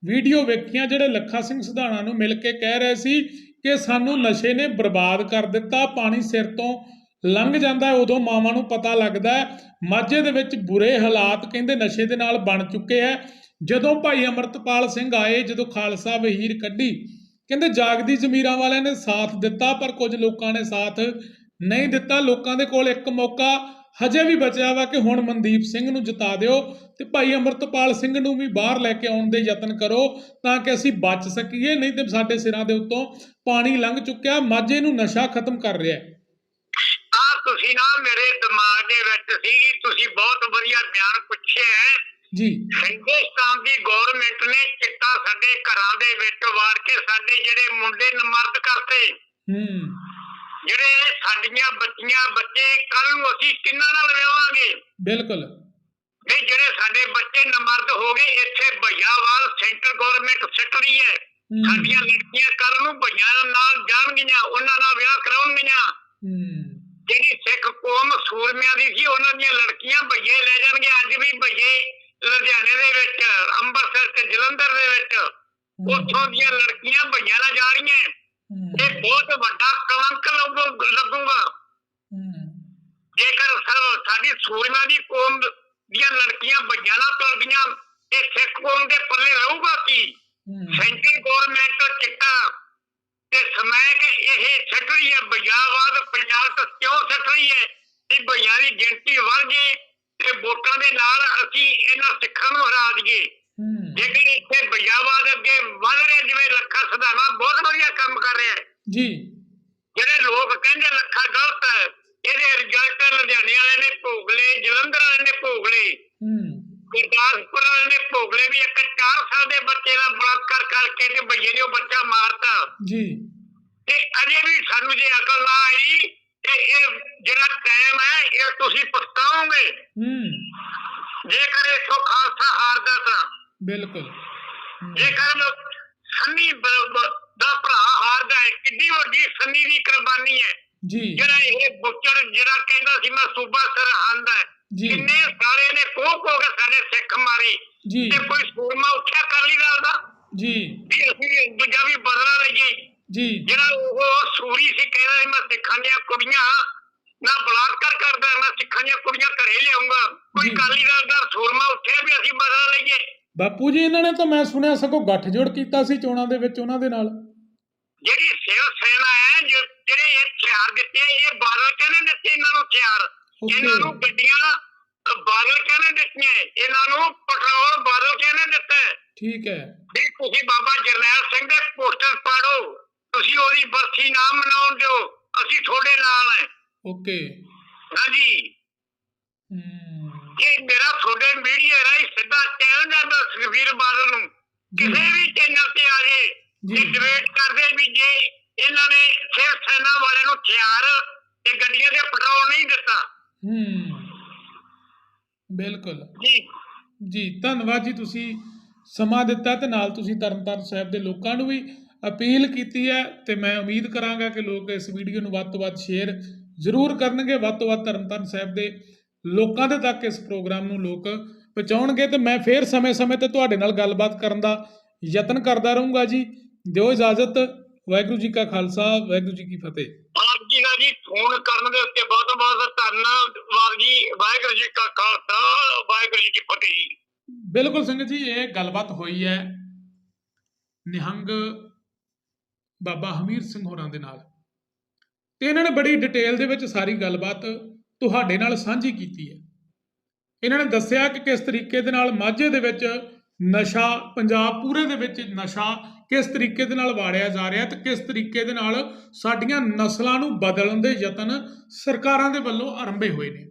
ਵੀਡੀਓ ਵੇਖੀਆਂ ਜਿਹੜੇ ਲੱਖਾ ਸਿੰਘ ਸਿਧਾਣਾ ਨੂੰ ਮਿਲ ਕੇ ਕਹਿ ਰਹੇ ਸੀ ਕਿ ਸਾਨੂੰ ਨਸ਼ੇ ਨੇ ਬਰਬਾਦ ਕਰ ਦਿੱਤਾ, ਪਾਣੀ ਸਿਰ ਤੋਂ ਲੰਘ ਜਾਂਦਾ ਉਦੋਂ ਮਾਵਾਂ ਨੂੰ ਪਤਾ ਲੱਗਦਾ ਮਾਝੇ ਦੇ ਵਿੱਚ ਬੁਰੇ ਹਾਲਾਤ ਕਹਿੰਦੇ ਨਸ਼ੇ ਦੇ ਨਾਲ ਬਣ ਚੁੱਕੇ ਹੈ। ਜਦੋਂ ਭਾਈ ਅਮਰਤਪਾਲ ਸਿੰਘ ਆਏ, ਜਦੋਂ ਖਾਲਸਾ ਵਹੀਰ ਕੱਢੀ, ਕਹਿੰਦੇ ਜਾਗਦੀ ਜ਼ਮੀਰਾਂ ਵਾਲਿਆਂ ਨੇ ਸਾਥ ਦਿੱਤਾ, ਪਰ ਕੁਝ ਲੋਕਾਂ ਨੇ ਸਾਥ ਨਹੀਂ ਦਿੱਤਾ। ਲੋਕਾਂ ਦੇ ਕੋਲ ਇੱਕ ਮੌਕਾ ਹਜੇ ਵੀ ਬਚਿਆ ਵਾ ਕਿ ਹੁਣ ਮਨਦੀਪ ਸਿੰਘ ਨੂੰ ਜਿਤਾ ਦਿਓ ਤੇ ਭਾਈ ਅਮਰਤਪਾਲ ਸਿੰਘ ਨੂੰ ਵੀ ਬਾਹਰ ਲੈ ਕੇ ਆਉਣ ਦੇ ਯਤਨ ਕਰੋ ਤਾਂ ਕਿ ਅਸੀਂ ਬਚ ਸਕੀਏ ਨਹੀਂ ਤੇ ਸਾਡੇ ਸਿਰਾਂ ਦੇ ਉੱਤੋਂ ਪਾਣੀ ਲੰਘ ਚੁੱਕਿਆ ਮਾਝੇ ਨੂੰ ਨਸ਼ਾ ਖਤਮ ਕਰ ਰਿਹਾ ਹੈ। ਆ ਤੁਸੀਂ ਨਾ ਮੇਰੇ ਦਿਮਾਗ ਦੇ ਵਿੱਚ ਸੀ ਤੁਸੀਂ ਬਹੁਤ ਵਧੀਆ ਬਿਆਨ ਪੁੱਛਿਆ ਹੈ। ਜੀ। ਹਿੰਦੁਸਤਾਨ ਦੀ ਗਵਰਨਮੈਂਟ ਨੇ ਚਿੱਟਾ ਸਾਡੇ ਘਰਾਂ ਦੇ ਵਿੱਚ ਵਾੜ ਕੇ ਸਾਡੇ ਜਿਹੜੇ ਮੁੰਡੇ ਨਮਰਦ ਕਰਤੇ। ਹੂੰ। ਜਿਹੜੇ ਸਾਡੀਆਂ ਬੱਚੀਆਂ ਬੱਚੇ ਕੱਲ ਨੂੰ ਅਸੀਂ ਕਿੰਨਾਂ ਨਾਲ ਵਿਆਹਾਂਗੇ? ਬਿਲਕੁਲ। ਨਹੀਂ ਜਿਹੜੇ ਸਾਡੇ ਬੱਚੇ ਨਮਰਦ ਹੋ ਗਏ ਇੱਥੇ ਭਈਆਵਾਲ ਸੈਂਟਰ ਗਵਰਨਮੈਂਟ ਸਿੱਟ ਰਹੀ ਹੈ। ਸਾਡੀਆਂ ਲੜਕੀਆਂ ਕੱਲ ਨੂੰ ਭਈਆਂ ਨਾਲ ਜਾਣਗੀਆਂ ਉਹਨਾਂ ਨਾਲ ਵਿਆਹ ਕਰਾਉਣਗੀਆਂ। ਜਿਹੜੀ ਸਿੱਖ ਕੌਮ ਸੂਰਮਿਆਂ ਦੀ ਸੀ ਉਹਨਾਂ ਦੀਆਂ ਲੜਕੀਆਂ ਭਈਏ ਲੈ ਜਾਣਗੇ। ਅੱਜ ਵੀ ਭਈਏ ਲੁਧਿਆਣੇ ਦੇ ਵਿੱਚ ਅੰਮ੍ਰਿਤਸਰ ਤੇ ਜਲੰਧਰ ਦੇ ਵਿੱਚ ਉੱਥੋਂ ਦੀਆਂ ਲੜਕੀਆਂ ਭਈਆਂ ਨਾਲ ਜਾ ਰਹੀਆਂ। ਇਹ ਬਹੁਤ ਵੱਡਾ ਕਲੰਕ ਲੱਗੂ- ਲੱਗੂਗਾ। ਜੇਕਰ ਸਾਡੀ ਸੂਰਮਿਆਂ ਦੀ ਕੌਮ ਦੀਆਂ ਲੜਕੀਆਂ ਭਈਆਂ ਨਾਲ ਤੁਰ ਗਈਆਂ ਇਹ ਸਿੱਖ ਕੌਮ ਦੇ ਪੱਲੇ ਰਹੂਗਾ ਕੀ? ਸੈਂਟਰ ਗਵਰਨਮੈਂਟ ਚਿੱਟਾ ਤੇ ਸਮੈਕ ਇਹ ਛੱਡ ਰਹੀ ਹੈ ਬਜਾਵਾਦ ਪੰਜਾਬ ਤੋਂ ਕਿਉਂ ਛੱਡ ਰਹੀ ਹੈ? ਕਿ ਭਈਆਂ ਦੀ ਗਿਣਤੀ ਵੱਧ ਜੇ ਤੇ ਵੋਟਾਂ ਦੇ ਨਾਲ ਅਸੀਂ ਇਹਨਾਂ ਸਿੱਖਾਂ ਨੂੰ ਹਰਾ ਦਈਏ। ਜੇਕਰ ਇੱਥੇ ਬਜਾਵਾਦ ਅੱਗੇ ਵੱਧ ਰਿਹਾ ਜਿਵੇਂ ਲੱਖਾ ਸਦਾਨਾ ਬਹੁਤ ਵਧੀਆ ਕੰਮ ਕਰ ਰਿਹਾ ਜੀ। ਜਿਹੜੇ ਲੋਕ ਕਹਿੰਦੇ ਲੱਖਾ ਗਲਤ ਹੈ ਇਹਦੇ ਰਿਜ਼ਲਟ ਲੁਧਿਆਣੇ ਵਾਲੇ ਨੇ ਭੋਗ ਲਏ ਜਲੰਧਰ ਵਾਲੇ ਨੇ ਭੋਗ ਲਏ ਗੁਰਦਾਸਪੁਰ ਵਾਲੇ ਨੇ ਭੋਗ ਲਏ ਵੀ ਇੱਕ 4 ਸਾਲ ਦੇ ਬੱਚੇ ਨਾਲ ਬਲਾਤਕਾਰ ਕਰਕੇ ਤੇ ਭਈਏ ਨੇ ਉਹ ਬੱਚਾ ਮਾਰਤਾ। ਜੀ। ਤੇ ਅਜੇ ਵੀ ਸਾਨੂੰ ਜੇ ਅਕਲ ਨਾ ਆਈ ਤੇ ਇਹ ਜਿਹੜਾ ਟਾਈਮ ਹੈ ਇਹ ਤੁਸੀਂ ਪਛਤਾਓਗੇ। ਹੂੰ। ਜੇਕਰ ਇਥੋਂ ਖਾਲਸਾ ਹਾਰਦਾ ਤਾਂ ਬਿਲਕੁਲ। ਜੇਕਰ ਸੰਨੀ ਦਾ ਭਰਾ ਹਾਰਦਾ ਹੈ ਕਿੰਨੀ ਵੱਡੀ ਸੰਨੀ ਦੀ ਕੁਰਬਾਨੀ ਹੈ। ਜੀ। ਜਿਹੜਾ ਇਹ ਬੁੱਚੜ ਜਿਹੜਾ ਕਹਿੰਦਾ ਸੀ ਮੈਂ ਸੂਬਾ ਸਰਹੰਦ ਹੈ ਕਿੰਨੇ ਸਾਲੇ ਨੇ ਕੋਹ ਕੋਹ ਕੇ ਸਾਡੇ ਸਿੱਖ ਮਾਰੇ। ਜੀ। ਤੇ ਕੋਈ ਸੂਰਮਾ ਉੱਠਿਆ ਕਰ ਲਈ ਦਾ? ਜੀ। ਵੀ ਅਸੀਂ ਦੂਜਾ ਵੀ ਬਦਲਾ ਲਈਏ। ਜੀ। ਜਿਹੜਾ ਉਹ ਸੂਰੀ ਸੀ ਕਹਿੰਦਾ ਸੀ ਮੈਂ ਸਿੱਖਾਂ ਦੀਆਂ ਕੁੜੀਆਂ ਨਾ ਬਲਾਤਕਾਰ ਕਰਦਾ ਮੈਂ ਸਿੱਖਾਂ ਦੀਆਂ ਕੁੜੀਆਂ ਘਰੇ ਲਿਆਉਂਗਾ। ਕੋਈ। ਕਾਲੀ ਦਾ ਸੂਰਮਾ ਉੱਠਿਆ ਵੀ ਅਸੀਂ ਬਦਲਾ ਲਈਏ। ਬਾਪੂ ਜੀ ਇਹਨਾਂ ਨੇ ਤਾਂ ਮੈਂ ਸੁਣਿਆ ਸਗੋਂ ਗੱਠਜੋੜ ਕੀਤਾ ਸੀ ਚੋਣਾਂ ਦੇ ਵਿੱਚ ਉਹਨਾਂ ਦੇ ਨਾਲ। ਜਿਹੜੀ ਸਿਵ ਸੈਨਾ ਹੈ ਜੋ ਜਿਹੜੇ ਇਹ ਹਥਿਆਰ ਦਿੱਤੇ ਇਹ ਬਾਦਲ ਕਹਿੰਦੇ ਦਿੱਤੇ ਇਹਨਾਂ ਨੂੰ ਹਥਿਆਰ. ਇਹਨਾਂ ਨੂੰ ਗੱਡੀਆਂ ਬਾਦਲ ਕਹਿੰਦੇ ਦਿੱਤੀਆਂ ਇਹਨਾਂ ਨੂੰ ਪੈਟਰੋਲ ਬਾਦਲ ਕਹਿੰਦੇ ਦਿੱਤਾ। ਠੀਕ ਹੈ। ਵੀ ਤੁਸੀਂ ਬਾਬਾ ਜਰਨੈਲ ਸਿੰਘ ਦੇ ਪੋਸਟਰ ਪਾੜੋ ਤੁਸੀਂ ਉਹਦੀ ਬਰਸੀ ਨਾ ਮਨਾਉਣ ਦਿਓ ਅਸੀਂ ਤੁਹਾਡੇ ਨਾਲ ਹੈ। ਓਕੇ ਹਾਂਜੀ। ਹੂੰ। ਇਹ ਮੇਰਾ ਤੁਹਾਡੇ ਮੀਡੀਆ ਰਾਹੀਂ ਸਿੱਧਾ ਚੈਲੰਜ ਹੈ ਮੈਂ ਸੁਖਬੀਰ ਬਾਦਲ ਨੂੰ। ਕਿਸੇ ਵੀ ਚੈਨਲ ਤੇ ਆ ਜੇ ਜੀ। ਡਿਬੇਟ ਕਰਦੇ ਵੀ ਜੇ ਇਹਨਾਂ ਨੇ ਸਿਰ ਸੈਨਾ ਵਾਲਿਆਂ ਨੂੰ ਹਥਿਆਰ ਤੇ ਗੱਡੀਆਂ ਦੇ ਪੈਟਰੋਲ ਨਹੀਂ ਦਿੱਤਾ। ਹੂੰ। ਬਿਲਕੁਲ। ਜੀ। ਜੀ ਧੰਨਵਾਦ ਜੀ ਤੁਸੀਂ ਸਮਾਂ ਦਿੱਤਾ ਤੇ ਨਾਲ ਤੁਸੀਂ ਤਰਨਤਾਰਨ ਸਾਹਿਬ ਦੇ ਲੋਕਾਂ ਨੂੰ ਵੀ ਅਪੀਲ ਕੀਤੀ ਹੈ ਤੇ ਮੈਂ ਉਮੀਦ ਕਰਾਂਗਾ ਕਿ ਲੋਕ ਇਸ ਵੀਡੀਓ ਨੂੰ ਵੱਧ ਤੋਂ ਵੱਧ ਸ਼ੇਅਰ ਜ਼ਰੂਰ ਕਰਨਗੇ ਵੱਧ ਤੋਂ ਵੱਧ ਤਰਨਤਾਰਨ ਸਾਹਿਬ ਦੇ ਲੋਕਾਂ ਦੇ ਤੱਕ ਇਸ ਪ੍ਰੋਗਰਾਮ ਨੂੰ ਲੋਕ ਪਹੁੰਚਾਉਣਗੇ ਤੇ ਮੈਂ ਫੇਰ ਸਮੇਂ-ਸਮੇਂ ਤੇ ਤੁਹਾਡੇ ਨਾਲ ਗੱਲਬਾਤ ਕਰਨ ਦਾ ਯਤਨ ਕਰਦਾ ਰਹੂੰਗਾ ਜੀ। ਦਿਓ ਇਜਾਜ਼ਤ। ਵਾਹਿਗੁਰੂ ਜੀ ਕਾ ਖਾਲਸਾ ਵਾਹਿਗੁਰੂ ਜੀ ਕੀ ਫਤਿਹ। ਆਪ ਜੀ ਦਾ ਜੀ ਫੋਨ ਕਰਨ ਦੇ ਉੱਤੇ ਬਹੁਤ ਬਹੁਤ ਧੰਨਵਾਦ ਜੀ। ਵਾਹਿਗੁਰੂ ਜੀ ਕਾ ਖਾਲਸਾ ਵਾਹਿਗੁਰੂ ਜੀ ਕੀ ਫਤਿਹ। ਜੀ ਬਿਲਕੁਲ ਸੰਗਤ ਜੀ ਇਹ ਗੱਲਬਾਤ ਹੋਈ ਹੈ ਨਿਹੰਗ ਬਾਬਾ ਹਮੀਰ ਸਿੰਘ ਹੋਰਾਂ ਦੇ ਨਾਲ। ਤੇ ਇਹਨਾਂ ਨੇ ਬੜੀ ਡਿਟੇਲ ਦੇ ਵਿੱਚ ਸਾਰੀ ਗੱਲਬਾਤ ਤੁਹਾਡੇ ਨਾਲ ਸਾਂਝੀ ਕੀਤੀ ਹੈ। ਇਹਨਾਂ ਨੇ ਦੱਸਿਆ ਕਿ ਕਿਸ ਤਰੀਕੇ ਦੇ ਨਾਲ ਮਾਝੇ ਦੇ ਵਿੱਚ ਨਸ਼ਾ, ਪੰਜਾਬ ਪੂਰੇ ਦੇ ਵਿੱਚ ਨਸ਼ਾ ਕਿਸ ਤਰੀਕੇ ਦੇ ਨਾਲ ਵਾੜਿਆ ਜਾ ਰਿਹਾ ਤੇ ਕਿਸ ਤਰੀਕੇ ਦੇ ਨਾਲ ਸਾਡੀਆਂ ਨਸਲਾਂ ਨੂੰ ਬਦਲਣ ਦੇ ਯਤਨ ਸਰਕਾਰਾਂ ਦੇ ਵੱਲੋਂ ਆਰੰਭੇ ਹੋਏ ਨੇ।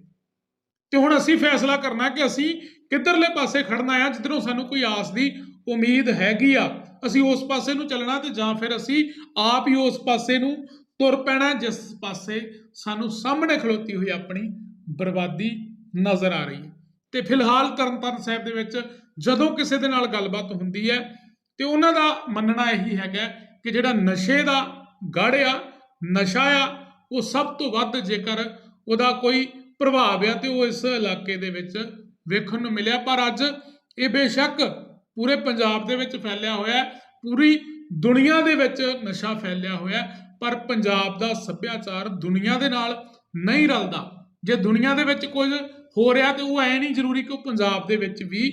ਤੇ ਹੁਣ ਅਸੀਂ ਫੈਸਲਾ ਕਰਨਾ ਕਿ ਅਸੀਂ ਕਿੱਧਰਲੇ ਪਾਸੇ ਖੜਨਾ ਆ ਜਿੱਧਰੋਂ ਸਾਨੂੰ ਕੋਈ ਆਸ ਦੀ ਉਮੀਦ ਹੈਗੀ ਆ। ਅਸੀਂ ਉਸ ਪਾਸੇ ਨੂੰ ਚੱਲਣਾ ਤੇ ਜਾਂ ਫਿਰ ਅਸੀਂ ਆਪ ਹੀ ਉਸ ਪਾਸੇ ਨੂੰ ਤੁਰ ਪੈਣਾ, ਜਿਸ ਪਾਸੇ ਸਾਨੂੰ ਸਾਹਮਣੇ ਖਲੋਤੀ ਹੋਈ ਆਪਣੀ ਬਰਬਾਦੀ ਨਜ਼ਰ ਆ ਰਹੀ ਹੈ। ਤੇ ਫਿਲਹਾਲ ਤਰਨਤਾਰਨ ਸਾਹਿਬ ਦੇ ਵਿੱਚ ਜਦੋਂ ਕਿਸੇ ਦੇ ਨਾਲ ਗੱਲਬਾਤ ਹੁੰਦੀ ਹੈ, ਤੇ ਉਹਨਾਂ ਦਾ ਮੰਨਣਾ ਇਹੀ ਹੈਗਾ ਕਿ ਜਿਹੜਾ ਨਸ਼ੇ ਦਾ ਗੜ੍ਹ ਆ, ਨਸ਼ਾ ਆ, ਉਹ ਸਭ ਤੋਂ ਵੱਧ ਜੇਕਰ ਉਹਦਾ ਕੋਈ ਪ੍ਰਭਾਵ ਆ ਤੇ ਉਹ ਇਸ ਇਲਾਕੇ ਦੇ ਵਿੱਚ ਵੇਖਣ ਨੂੰ ਮਿਲਿਆ। ਪਰ ਅੱਜ ਇਹ ਬੇਸ਼ੱਕ ਪੂਰੇ ਪੰਜਾਬ ਦੇ ਵਿੱਚ ਫੈਲਿਆ ਹੋਇਆ ਪੂਰੀ ਦੁਨੀਆ ਦੇ ਵਿੱਚ ਨਸ਼ਾ ਫੈਲਿਆ ਹੋਇਆ ਪਰ ਪੰਜਾਬ ਦਾ ਸੱਭਿਆਚਾਰ ਦੁਨੀਆ ਦੇ ਨਾਲ ਨਹੀਂ ਰਲਦਾ। ਜੇ ਦੁਨੀਆ ਦੇ ਵਿੱਚ ਕੁਝ ਹੋ ਰਿਹਾ ਤੇ ਉਹ ਐ ਨਹੀਂ ਜ਼ਰੂਰੀ ਕਿ ਉਹ ਪੰਜਾਬ ਦੇ ਵਿੱਚ ਵੀ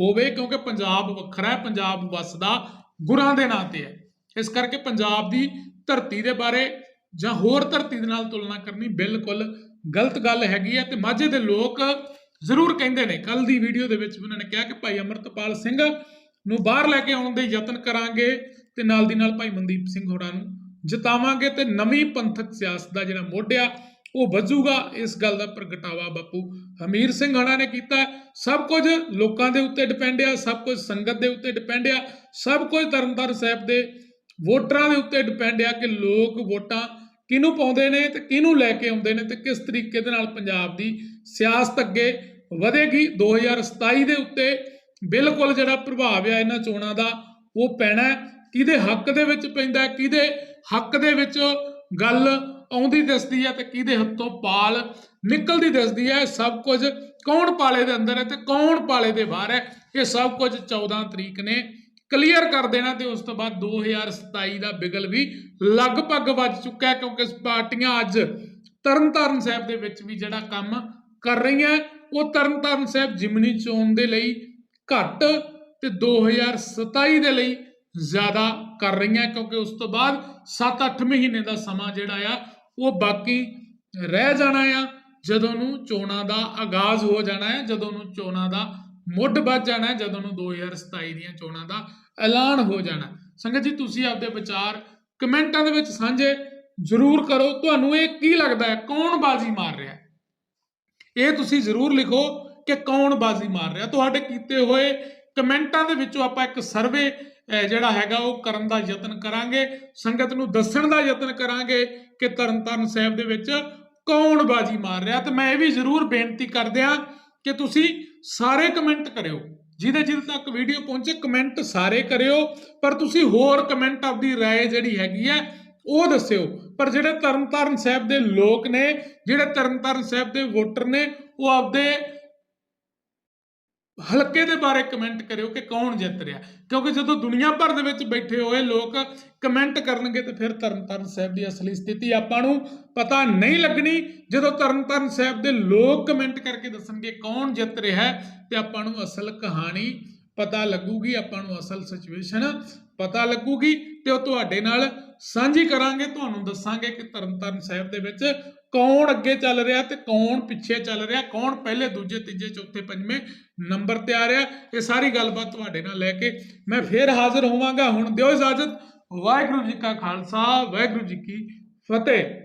ਹੋਵੇ, ਕਿਉਂਕਿ ਪੰਜਾਬ ਵੱਖਰਾ ਹੈ, ਪੰਜਾਬ ਵਸਦਾ ਗੁਰਾਂ ਦੇ ਨਾਂ ਤੇ ਹੈ। ਇਸ ਕਰਕੇ ਪੰਜਾਬ ਦੀ ਧਰਤੀ ਦੇ ਬਾਰੇ ਜਾਂ ਹੋਰ ਧਰਤੀ ਦੇ ਨਾਲ ਤੁਲਨਾ ਕਰਨੀ ਬਿਲਕੁਲ ਗਲਤ ਗੱਲ ਹੈਗੀ ਹੈ ਤੇ ਮਾਝੇ ਦੇ ਲੋਕ ਜ਼ਰੂਰ ਕਹਿੰਦੇ ਨੇ। ਕੱਲ ਦੀ ਵੀਡੀਓ ਦੇ ਵਿੱਚ ਉਹਨਾਂ ਨੇ ਕਿਹਾ ਕਿ ਭਾਈ ਅਮਰਤਪਾਲ ਸਿੰਘ ਨੂੰ ਬਾਹਰ ਲੈ ਕੇ ਆਉਣ ਦੇ ਯਤਨ ਕਰਾਂਗੇ ਤੇ ਨਾਲ ਦੀ ਨਾਲ ਭਾਈ ਮਨਦੀਪ ਸਿੰਘ ਹੋਰਾਂ ਨੂੰ ਜਿਤਾਵਾਂਗੇ ਤੇ ਨਵੀਂ ਪੰਥਕ ਸਿਆਸਤ ਦਾ ਜਿਹੜਾ ਮੋਢਿਆ, ਉਹ ਵੱਜੂਗਾ। ਇਸ ਗੱਲ ਦਾ ਪ੍ਰਗਟਾਵਾ ਬਾਪੂ ਹਮੀਰ ਸਿੰਘ ਹਣਾ ਨੇ ਕੀਤਾ। ਸਭ ਕੁਝ ਲੋਕਾਂ ਦੇ ਉੱਤੇ ਡਿਪੈਂਡ ਆ, ਸਭ ਕੁਝ ਸੰਗਤ ਦੇ ਉੱਤੇ ਡਿਪੈਂਡ ਆ, ਸਭ ਕੁਝ ਤਰਨਤਾਰਨ ਸਾਹਿਬ ਦੇ ਵੋਟਰਾਂ ਦੇ ਉੱਤੇ ਡਿਪੈਂਡ ਆ ਕਿ ਲੋਕ ਵੋਟਾਂ ਕਿਹਨੂੰ ਪਾਉਂਦੇ ਨੇ ਤੇ ਕਿਹਨੂੰ ਲੈ ਕੇ ਆਉਂਦੇ ਨੇ ਤੇ ਕਿਸ ਤਰੀਕੇ ਦੇ ਨਾਲ ਪੰਜਾਬ ਦੀ ਸਿਆਸਤ ਅੱਗੇ ਵਧੇਗੀ। 2027 ਦੇ ਉੱਤੇ ਬਿਲਕੁਲ ਜਿਹੜਾ ਪ੍ਰਭਾਵ ਆ ਇਹਨਾਂ ਚੋਣਾਂ ਦਾ, ਉਹ ਪੈਣਾ। ਕਿਹਦੇ ਹੱਕ ਦੇ ਵਿੱਚ ਪੈਂਦਾ ਕਿਹਦੇ ਹੱਕ ਦੇ ਵਿੱਚ ਗੱਲ ਆਉਂਦੀ ਦਿਸਦੀ ਹੈ ਤੇ ਕਿਹਦੇ ਹੱਥੋਂ ਪਾਲ ਨਿਕਲਦੀ ਦਿਸਦੀ ਹੈ ਸਭ ਕੁਝ ਕੌਣ ਪਾਲੇ ਦੇ ਅੰਦਰ ਹੈ ਤੇ ਕੌਣ ਪਾਲੇ ਦੇ ਬਾਹਰ ਹੈ, ਇਹ ਸਭ ਕੁਝ 14 ਤਰੀਕ ਨੇ ਕਲੀਅਰ ਕਰ ਦੇਣਾ ਤੇ ਉਸ ਤੋਂ ਬਾਅਦ 2027 ਦਾ ਬਿਗਲ ਵੀ ਲਗਭਗ ਵੱਜ ਚੁੱਕਾ ਹੈ ਕਿਉਂਕਿ ਪਾਰਟੀਆਂ ਅੱਜ ਤਰਨਤਾਰਨ ਸਾਹਿਬ ਦੇ ਵਿੱਚ ਵੀ ਜਿਹੜਾ ਕੰਮ ਕਰ ਰਹੀਆਂ, ਉਹ ਤਰਨਤਾਰਨ ਸਾਹਿਬ ਜਿਮਨੀ ਚੋਣ ਦੇ ਲਈ ਘੱਟ ਤੇ 2027 ਦੇ ਲਈ ਜ਼ਿਆਦਾ ਕਰ ਰਹੀਆਂ, ਕਿਉਂਕਿ ਉਸ ਤੋਂ ਬਾਅਦ 7-8 ਮਹੀਨੇ ਦਾ ਸਮਾਂ ਜਿਹੜਾ ਆ, ਉਹ ਬਾਕੀ ਰਹਿ ਜਾਣਾ ਆ। ਜਦੋਂ ਨੂੰ ਚੋਣਾਂ ਦਾ ਆਗਾਜ਼ ਹੋ ਜਾਣਾ ਹੈ ਜਦੋਂ ਨੂੰ ਚੋਣਾਂ ਦਾ ਮੁੱਢ ਵੱਜ ਜਾਣਾ ਹੈ ਜਦੋਂ ਨੂੰ 2027 ਦੀਆਂ ਚੋਣਾਂ ਦਾ ਐਲਾਨ ਹੋ ਜਾਣਾ। ਸੰਗਤ ਜੀ, ਤੁਸੀਂ ਆਪਦੇ ਵਿਚਾਰ ਕਮੈਂਟਾਂ ਦੇ ਵਿੱਚ ਸਾਂਝੇ ਜ਼ਰੂਰ ਕਰੋ। ਤੁਹਾਨੂੰ ਇਹ ਕੀ ਲੱਗਦਾ ਹੈ ਕੌਣ ਬਾਜ਼ੀ ਮਾਰ ਰਿਹਾ? ਹੈ ਇਹ ਤੁਸੀਂ ਜ਼ਰੂਰ ਲਿਖੋ ਕਿ ਕੌਣ ਬਾਜ਼ੀ ਮਾਰ ਰਿਹਾ। ਤੁਹਾਡੇ ਕੀਤੇ ਹੋਏ ਕਮੈਂਟਾਂ ਦੇ ਵਿੱਚੋਂ ਆਪਾਂ ਇੱਕ ਸਰਵੇ ਜਿਹੜਾ ਹੈਗਾ ਉਹ ਕਰਨ ਦਾ ਯਤਨ ਕਰਾਂਗੇ ਸੰਗਤ ਨੂੰ ਦੱਸਣ ਦਾ ਯਤਨ ਕਰਾਂਗੇ ਕਿ ਤਰਨਤਾਰਨ ਸਾਹਿਬ ਦੇ ਵਿੱਚ ਕੌਣ ਬਾਜ਼ੀ ਮਾਰ ਰਿਹਾ ਤੇ ਮੈਂ ਇਹ ਵੀ ਜ਼ਰੂਰ ਬੇਨਤੀ ਕਰਦਿਆਂ ਕਿ ਤੁਸੀਂ ਸਾਰੇ ਕਮੈਂਟ ਕਰਿਓ ਜਿਹਦੇ ਜਿਹਦੇ ਤੱਕ ਵੀਡੀਓ ਪਹੁੰਚੇ ਕਮੈਂਟ ਸਾਰੇ ਕਰਿਓ ਪਰ ਤੁਸੀਂ ਹੋਰ ਕਮੈਂਟ ਆਪਦੀ رائے ਜਿਹੜੀ ਹੈਗੀ ਹੈ ਉਹ ਦੱਸਿਓ ਪਰ ਜਿਹੜੇ ਤਰਨਤਾਰਨ ਸਾਹਿਬ ਦੇ ਲੋਕ ਨੇ ਜਿਹੜੇ ਤਰਨਤਾਰਨ ਸਾਹਿਬ ਦੇ ਵੋਟਰ ਨੇ ਉਹ ਆਪਦੇ ਹਲਕੇ ਦੇ ਬਾਰੇ ਕਮੈਂਟ ਕਰਿਓ ਕਿ ਕੌਣ ਜਿੱਤ ਰਿਹਾ। ਕਿਉਂਕਿ ਜਦੋਂ ਦੁਨੀਆ ਭਰ ਦੇ ਵਿੱਚ ਬੈਠੇ ਹੋਏ ਲੋਕ ਕਮੈਂਟ ਕਰਨਗੇ ਤੇ ਫਿਰ ਤਰਨਤਾਰਨ ਸਾਹਿਬ ਦੀ ਅਸਲੀ ਸਥਿਤੀ ਆਪਾਂ ਨੂੰ ਪਤਾ ਨਹੀਂ ਲੱਗਣੀ। ਜਦੋਂ ਤਰਨਤਾਰਨ ਸਾਹਿਬ ਦੇ ਲੋਕ ਕਮੈਂਟ ਕਰਕੇ ਦੱਸਣਗੇ ਕੌਣ ਜਿੱਤ ਰਿਹਾ ਤੇ ਆਪਾਂ ਨੂੰ ਅਸਲ ਕਹਾਣੀ ਪਤਾ ਲੱਗੂਗੀ, ਆਪਾਂ ਨੂੰ ਅਸਲ ਸਿਚੁਏਸ਼ਨ ਪਤਾ ਲੱਗੂਗੀ। ਤੇ ਉਹ ਤੁਹਾਡੇ ਨਾਲ ਸਾਂਝੀ ਕਰਾਂਗੇ, ਤੁਹਾਨੂੰ ਦੱਸਾਂਗੇ ਕਿ ਤਰਨਤਾਰਨ ਸਾਹਿਬ ਦੇ ਵਿੱਚ ਕੌਣ ਅੱਗੇ ਚੱਲ ਰਿਹਾ ਤੇ ਕੌਣ ਪਿੱਛੇ ਚੱਲ ਰਿਹਾ, ਕੌਣ ਪਹਿਲੇ, ਦੂਜੇ, ਤੀਜੇ, ਚੌਥੇ, ਪੰਜਵੇਂ ਨੰਬਰ ਤੇ ਆ ਰਿਹਾ, ਇਹ ਸਾਰੀ ਗੱਲਬਾਤ ਤੁਹਾਡੇ ਨਾਲ ਲੈ ਕੇ ਮੈਂ ਫੇਰ ਹਾਜ਼ਰ ਹੋਵਾਂਗਾ। ਹੁਣ ਦਿਓ ਇਜਾਜ਼ਤ। ਵਾਹਿਗੁਰੂ ਜੀ ਕਾ ਖਾਲਸਾ, ਵਾਹਿਗੁਰੂ ਜੀ ਕੀ ਫਤਿਹ।